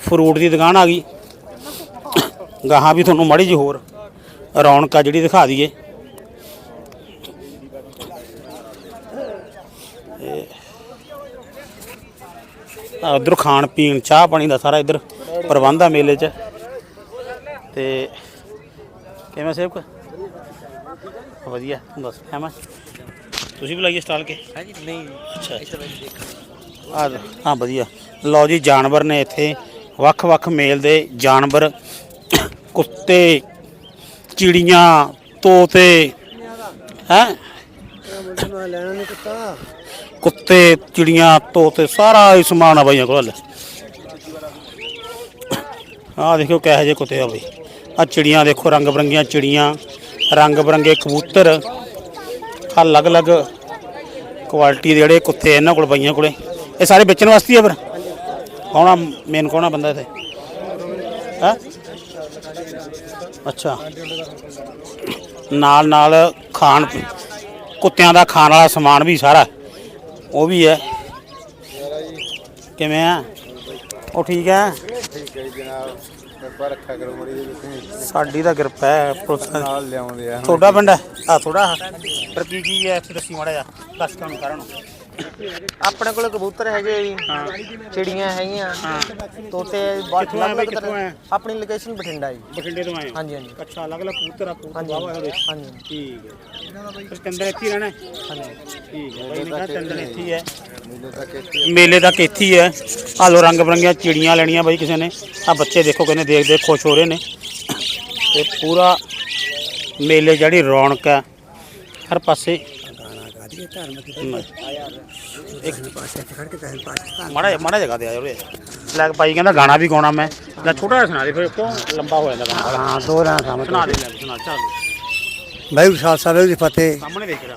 ਫਰੂਟ ਦੀ ਦੁਕਾਨ ਆ ਗਈ। ਗਾਹਾਂ ਵੀ ਤੁਹਾਨੂੰ ਮਾੜੀ ਜਿਹੀ ਹੋਰ ਰੌਣਕ ਆ ਜਿਹੜੀ ਦਿਖਾ ਦਈਏ। ਆ ਉਧਰ ਖਾਣ ਪੀਣ ਚਾਹ ਪਾਣੀ ਦਾ ਸਾਰਾ ਇੱਧਰ ਪ੍ਰਬੰਧ ਆ ਮੇਲੇ 'ਚ। ਤੇ ਕਿਵੇਂ ਸੇਵਕ? ਵਧੀਆ ਤੂੰ ਦੱਸ ਕਿਵੇਂ ਤੁਸੀਂ ਵੀ ਲਾਈਏ ਸਟਾਲ ਕੇ? ਹਾਂਜੀ ਨਹੀਂ। ਅੱਛਾ ਅੱਛਾ। ਆ ਹਾਂ ਵਧੀਆ। ਲਓ ਜੀ ਜਾਨਵਰ ਨੇ ਇੱਥੇ ਵੱਖ-ਵੱਖ ਮੇਲ ਦੇ ਜਾਨਵਰ, ਕੁੱਤੇ, ਚਿੜੀਆਂ, ਤੋਤੇ, ਹੈ? ਕੁੱਤੇ, ਚਿੜੀਆਂ, ਤੋਤੇ, ਸਾਰਾ ਹੀ ਸਮਾਨ ਆ ਬਾਈਆਂ ਕੋਲ ਆਹ ਦੇਖੋ ਕਿਹੋ ਜਿਹੇ ਕੁੱਤੇ ਆ ਬਈ। ਆ ਚਿੜੀਆਂ ਦੇਖੋ, ਰੰਗ ਬਰੰਗੀਆਂ ਚਿੜੀਆਂ, ਰੰਗ ਬਰੰਗੇ ਕਬੂਤਰ, ਆਹ ਅਲੱਗ-ਅਲੱਗ ਕੁਆਲਿਟੀ ਦੇ ਜਿਹੜੇ ਕੁੱਤੇ ਇਹਨਾਂ ਕੋਲ ਬਾਈਆਂ ਕੋਲੇ। ਇਹ ਸਾਰੇ ਵੇਚਣ ਵਾਸਤੇ ਆ ਫਿਰ? ਕੌਣਾ ਮੇਨ ਕੌਣਾ ਬੰਦਾ ਇੱਥੇ? ਹੈ? ਅੱਛਾ। ਨਾਲ ਨਾਲ ਖਾਣ ਕੁੱਤਿਆਂ ਦਾ ਖਾਣ ਵਾਲਾ ਸਮਾਨ ਵੀ ਸਾਰਾ। ਉਹ ਵੀ ਹੈ। ਕਿਵੇਂ ਆ? ਉਹ ਠੀਕ ਹੈ? ਸਾਡੀ ਤਾਂ ਕਿਰਪਾ ਹੈ ਪੁਲਿਸ ਨਾਲ ਲਿਆਉਂਦੇ ਆ। ਤੁਹਾਡਾ ਪਿੰਡ ਹੈ? ਆ ਥੋੜਾ ਪਰ ਕੀ ਕੀ ਹੈ? ਇੱਥੇ ਦੱਸੀ ਮਾੜਾ ਜਿਹਾ। ਦੱਸ ਕੰਮ ਕਰਨ ਆਪਣੇ ਕੋਲ ਕਬੂਤਰ ਹੈਗੇ ਜੀ। ਚਿੜੀਆਂ ਹੈਗੀਆਂ। ਤੋਤੇ ਕਿੱਥੋਂ ਆਏ ਬਾਈ, ਕਿੱਥੋਂ ਆਏ? ਆਪਣੀ ਲੋਕੇਸ਼ਨ ਬਠਿੰਡਾ ਜੀ। ਬਠਿੰਡੇ ਤੋਂ ਆਏ ਹਾਂਜੀ ਹਾਂਜੀ। ਅੱਛਾ ਅਲੱਗ ਅਲੱਗ ਕਬੂਤਰ ਆ ਕਬੂਤਰ ਹਾਂਜੀ ਵਾਵਾ ਹੋਵੇ ਹਾਂਜੀ। ਠੀਕ ਹੈ। ਫਿਰ ਚੰਦਨ ਇੱਥੇ ਹੀ ਰਹਿਣਾ ਹੈ? ਠੀਕ ਹੈ। ਬਾਈ ਨੇ ਕਿਹਾ ਚੰਦਨ ਇੱਥੇ ਹੀ ਹੈ ਮੇਲੇ ਤੱਕ ਇੱਥੇ ਹੀ ਹੈ। ਆ ਲੋ ਰੰਗ ਬਰੰਗੀਆਂ ਚਿੜੀਆਂ ਲੈਣੀਆਂ ਬਾਈ ਕਿਸੇ ਨੇ। ਆ ਬੱਚੇ ਦੇਖੋ ਕਹਿੰਦੇ ਦੇਖ ਦੇਖ ਖੁਸ਼ ਹੋ ਰਹੇ ਨੇ। ਤੇ ਪੂਰਾ ਮੇਲੇ ਜਿਹੜੀ ਰੌਣਕ ਹੈ ਹਰ ਪਾਸੇ ਮਾੜਾ ਜਿਹਾ- ਮਾੜਾ ਜਗਾ ਦੇ ਆ ਉਰੇ ਲੈ ਭਾਈ ਕਹਿੰਦਾ ਗਾਣਾ ਵੀ ਗਾਉਣਾ ਮੈਂ। ਲੈ ਛੋਟਾ ਜਿਹਾ ਸੁਣਾ ਦੇ ਫਿਰ ਕਿਉਂ ਲੰਬਾ ਹੋ ਜਾਂਦਾ ਗਾਣਾ? ਹਾਂ ਦੋ ਰਾਂ ਸਾਹਮਣੇ ਸੁਣਾ ਦੇ ਲੈ ਸੁਣਾ ਚੱਲ। ਵਾਹਿਗੁਰੂ ਖਾਲਸਾ ਵਾਹਿਗੁਰੂ ਜੀ ਫਤਿਹ। ਸਾਹਮਣੇ ਰਿਹਾ।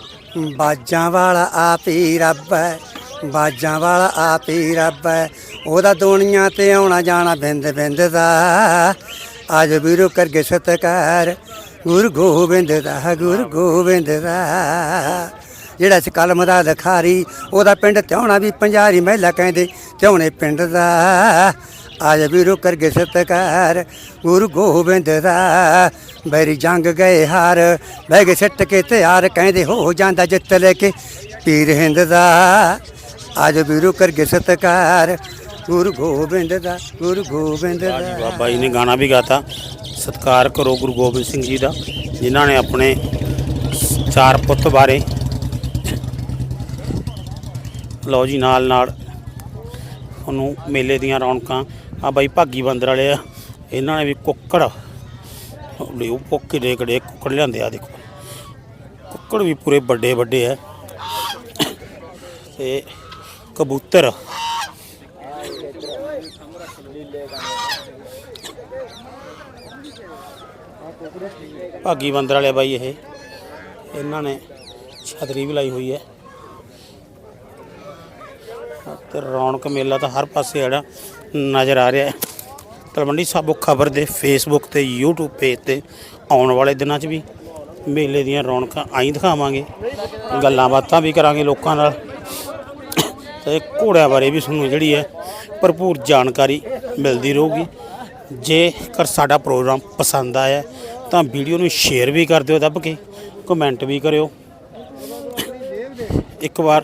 ਬਾਜਾਂ ਵਾਲਾ ਆਪ ਹੀ ਰੱਬ ਹੈ। ਬਾਜਾਂ ਵਾਲਾ ਆਪ ਹੀ ਰੱਬ ਹੈ। ਉਹਦਾ ਦੁਨੀਆ ਤੇ ਆਉਣਾ ਜਾਣਾ ਬਿੰਦ ਬਿੰਦ ਦਾ। ਅੱਜ ਵੀਰੋ ਕਰਗੇ ਸਤਕਾਰ। ਗੁਰੂ ਗੋਬਿੰਦ ਦਾ ਗੁਰੂ ਗੋਬਿੰਦ ਦਾ। ਜਿਹੜਾ ਇਸ ਕਲਮ ਦਾ ਲਖਾਰੀ ਉਹਦਾ ਪਿੰਡ ਤਿਉਣਾ ਵੀ ਪੰਜਾਰੀ ਮਹਿਲਾ ਕਹਿੰਦੇ ਤਿਉਣੇ ਪਿੰਡ ਦਾ। ਆਜ ਵੀਰੋ ਕਰਗੇ ਸਤਕਾਰ ਗੁਰੂ ਗੋਬਿੰਦ ਦਾ। ਬੈਰੀ ਜੰਗ ਗਏ ਹਾਰ ਬਹਿ ਗਏ ਸਿੱਟ ਕੇ ਤਿਆਰ ਕਹਿੰਦੇ ਹੋ ਜਾਂਦਾ ਜਿੱਤ ਲੈ ਕੇ ਪੀਰ ਹਿੰਦ ਦਾ। ਆਜ ਵੀਰੋ ਕਰਗੇ ਸਤਕਾਰ ਗੁਰੂ ਗੋਬਿੰਦ ਦਾ ਗੁਰੂ ਗੋਬਿੰਦ ਵਾਹ ਜੀ ਦਾ। ਵਾਹ ਬਾਈ ਨੇ ਗਾਣਾ ਵੀ ਗਾਤਾ। ਸਤਿਕਾਰ ਕਰੋ ਗੁਰੂ ਗੋਬਿੰਦ ਸਿੰਘ ਜੀ ਦਾ ਜਿਨ੍ਹਾਂ ਨੇ ਆਪਣੇ ਚਾਰ ਪੁੱਤ ਬਾਰੇ ਲਓ ਜੀ ਨਾਲ ਨਾਲ ਉਹਨੂੰ ਮੇਲੇ ਦੀਆਂ ਰੌਣਕਾਂ। ਆ ਬਾਈ ਭਾਗੀ ਬੰਦਰ ਵਾਲੇ ਆ। ਇਹਨਾਂ ਨੇ ਵੀ ਕੁੱਕੜ ਲਿਓ ਪੋਕੇ ਦੇ ਕੜੇ ਕੁੱਕੜ ਲਿਆਂਦੇ ਆ ਦੇਖੋ। ਕੁੱਕੜ ਵੀ ਪੂਰੇ ਵੱਡੇ ਵੱਡੇ ਆ। ਤੇ ਕਬੂਤਰ। ਭਾਗੀ ਬੰਦਰ ਵਾਲੇ ਬਾਈ ਇਹ। ਇਹਨਾਂ ਨੇ ਛਤਰੀ ਵੀ ਲਾਈ ਹੋਈ ਹੈ। ਤੇ ਰੌਣਕ ਮੇਲਾ ਤਾਂ ਹਰ ਪਾਸੇ ਜਿਹੜਾ ਨਜ਼ਰ ਆ ਰਿਹਾ ਹੈ। ਤਲਵੰਡੀ ਸਾਬੋ ਖਬਰ ਦੇ ਫੇਸਬੁੱਕ ਤੇ, YouTube ਪੇਜ ਤੇ ਆਉਣ ਵਾਲੇ ਦਿਨਾਂ 'ਚ ਵੀ ਮੇਲੇ ਦੀਆਂ ਰੌਣਕਾਂ ਆਈ ਦਿਖਾਵਾਂਗੇ। ਗੱਲਾਂ ਬਾਤਾਂ ਵੀ ਕਰਾਂਗੇ ਲੋਕਾਂ ਨਾਲ। ਤੇ ਘੋੜਿਆਂ ਬਾਰੇ ਵੀ ਤੁਹਾਨੂੰ ਜਿਹੜੀ ਹੈ ਭਰਪੂਰ ਜਾਣਕਾਰੀ ਮਿਲਦੀ ਰਹੂਗੀ। ਜੇਕਰ ਸਾਡਾ ਪ੍ਰੋਗਰਾਮ ਪਸੰਦ ਆਇਆ ਤਾਂ ਵੀਡੀਓ ਨੂੰ ਸ਼ੇਅਰ ਵੀ ਕਰ ਦਿਓ, ਦੱਬ ਕੇ ਕਮੈਂਟ ਵੀ ਕਰਿਓ। ਇੱਕ ਵਾਰ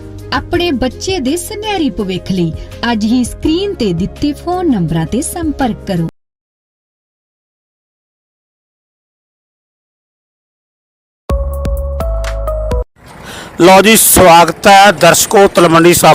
ਆਪਣੇ ਬੱਚੇ ਦੇ ਸੁਨਹਿਰੀ ਭਵਿੱਖ ਲਈ ਅੱਜ ਹੀ ਸਕਰੀਨ ਤੇ ਦਿੱਤੇ ਫੋਨ ਨੰਬਰਾਂ ਤੇ ਸੰਪਰਕ ਕਰੋ। ਲਓ ਜੀ, ਸਵਾਗਤ ਹੈ ਦਰਸ਼ਕੋ ਤਲਵੰਡੀ ਸਾਬੋ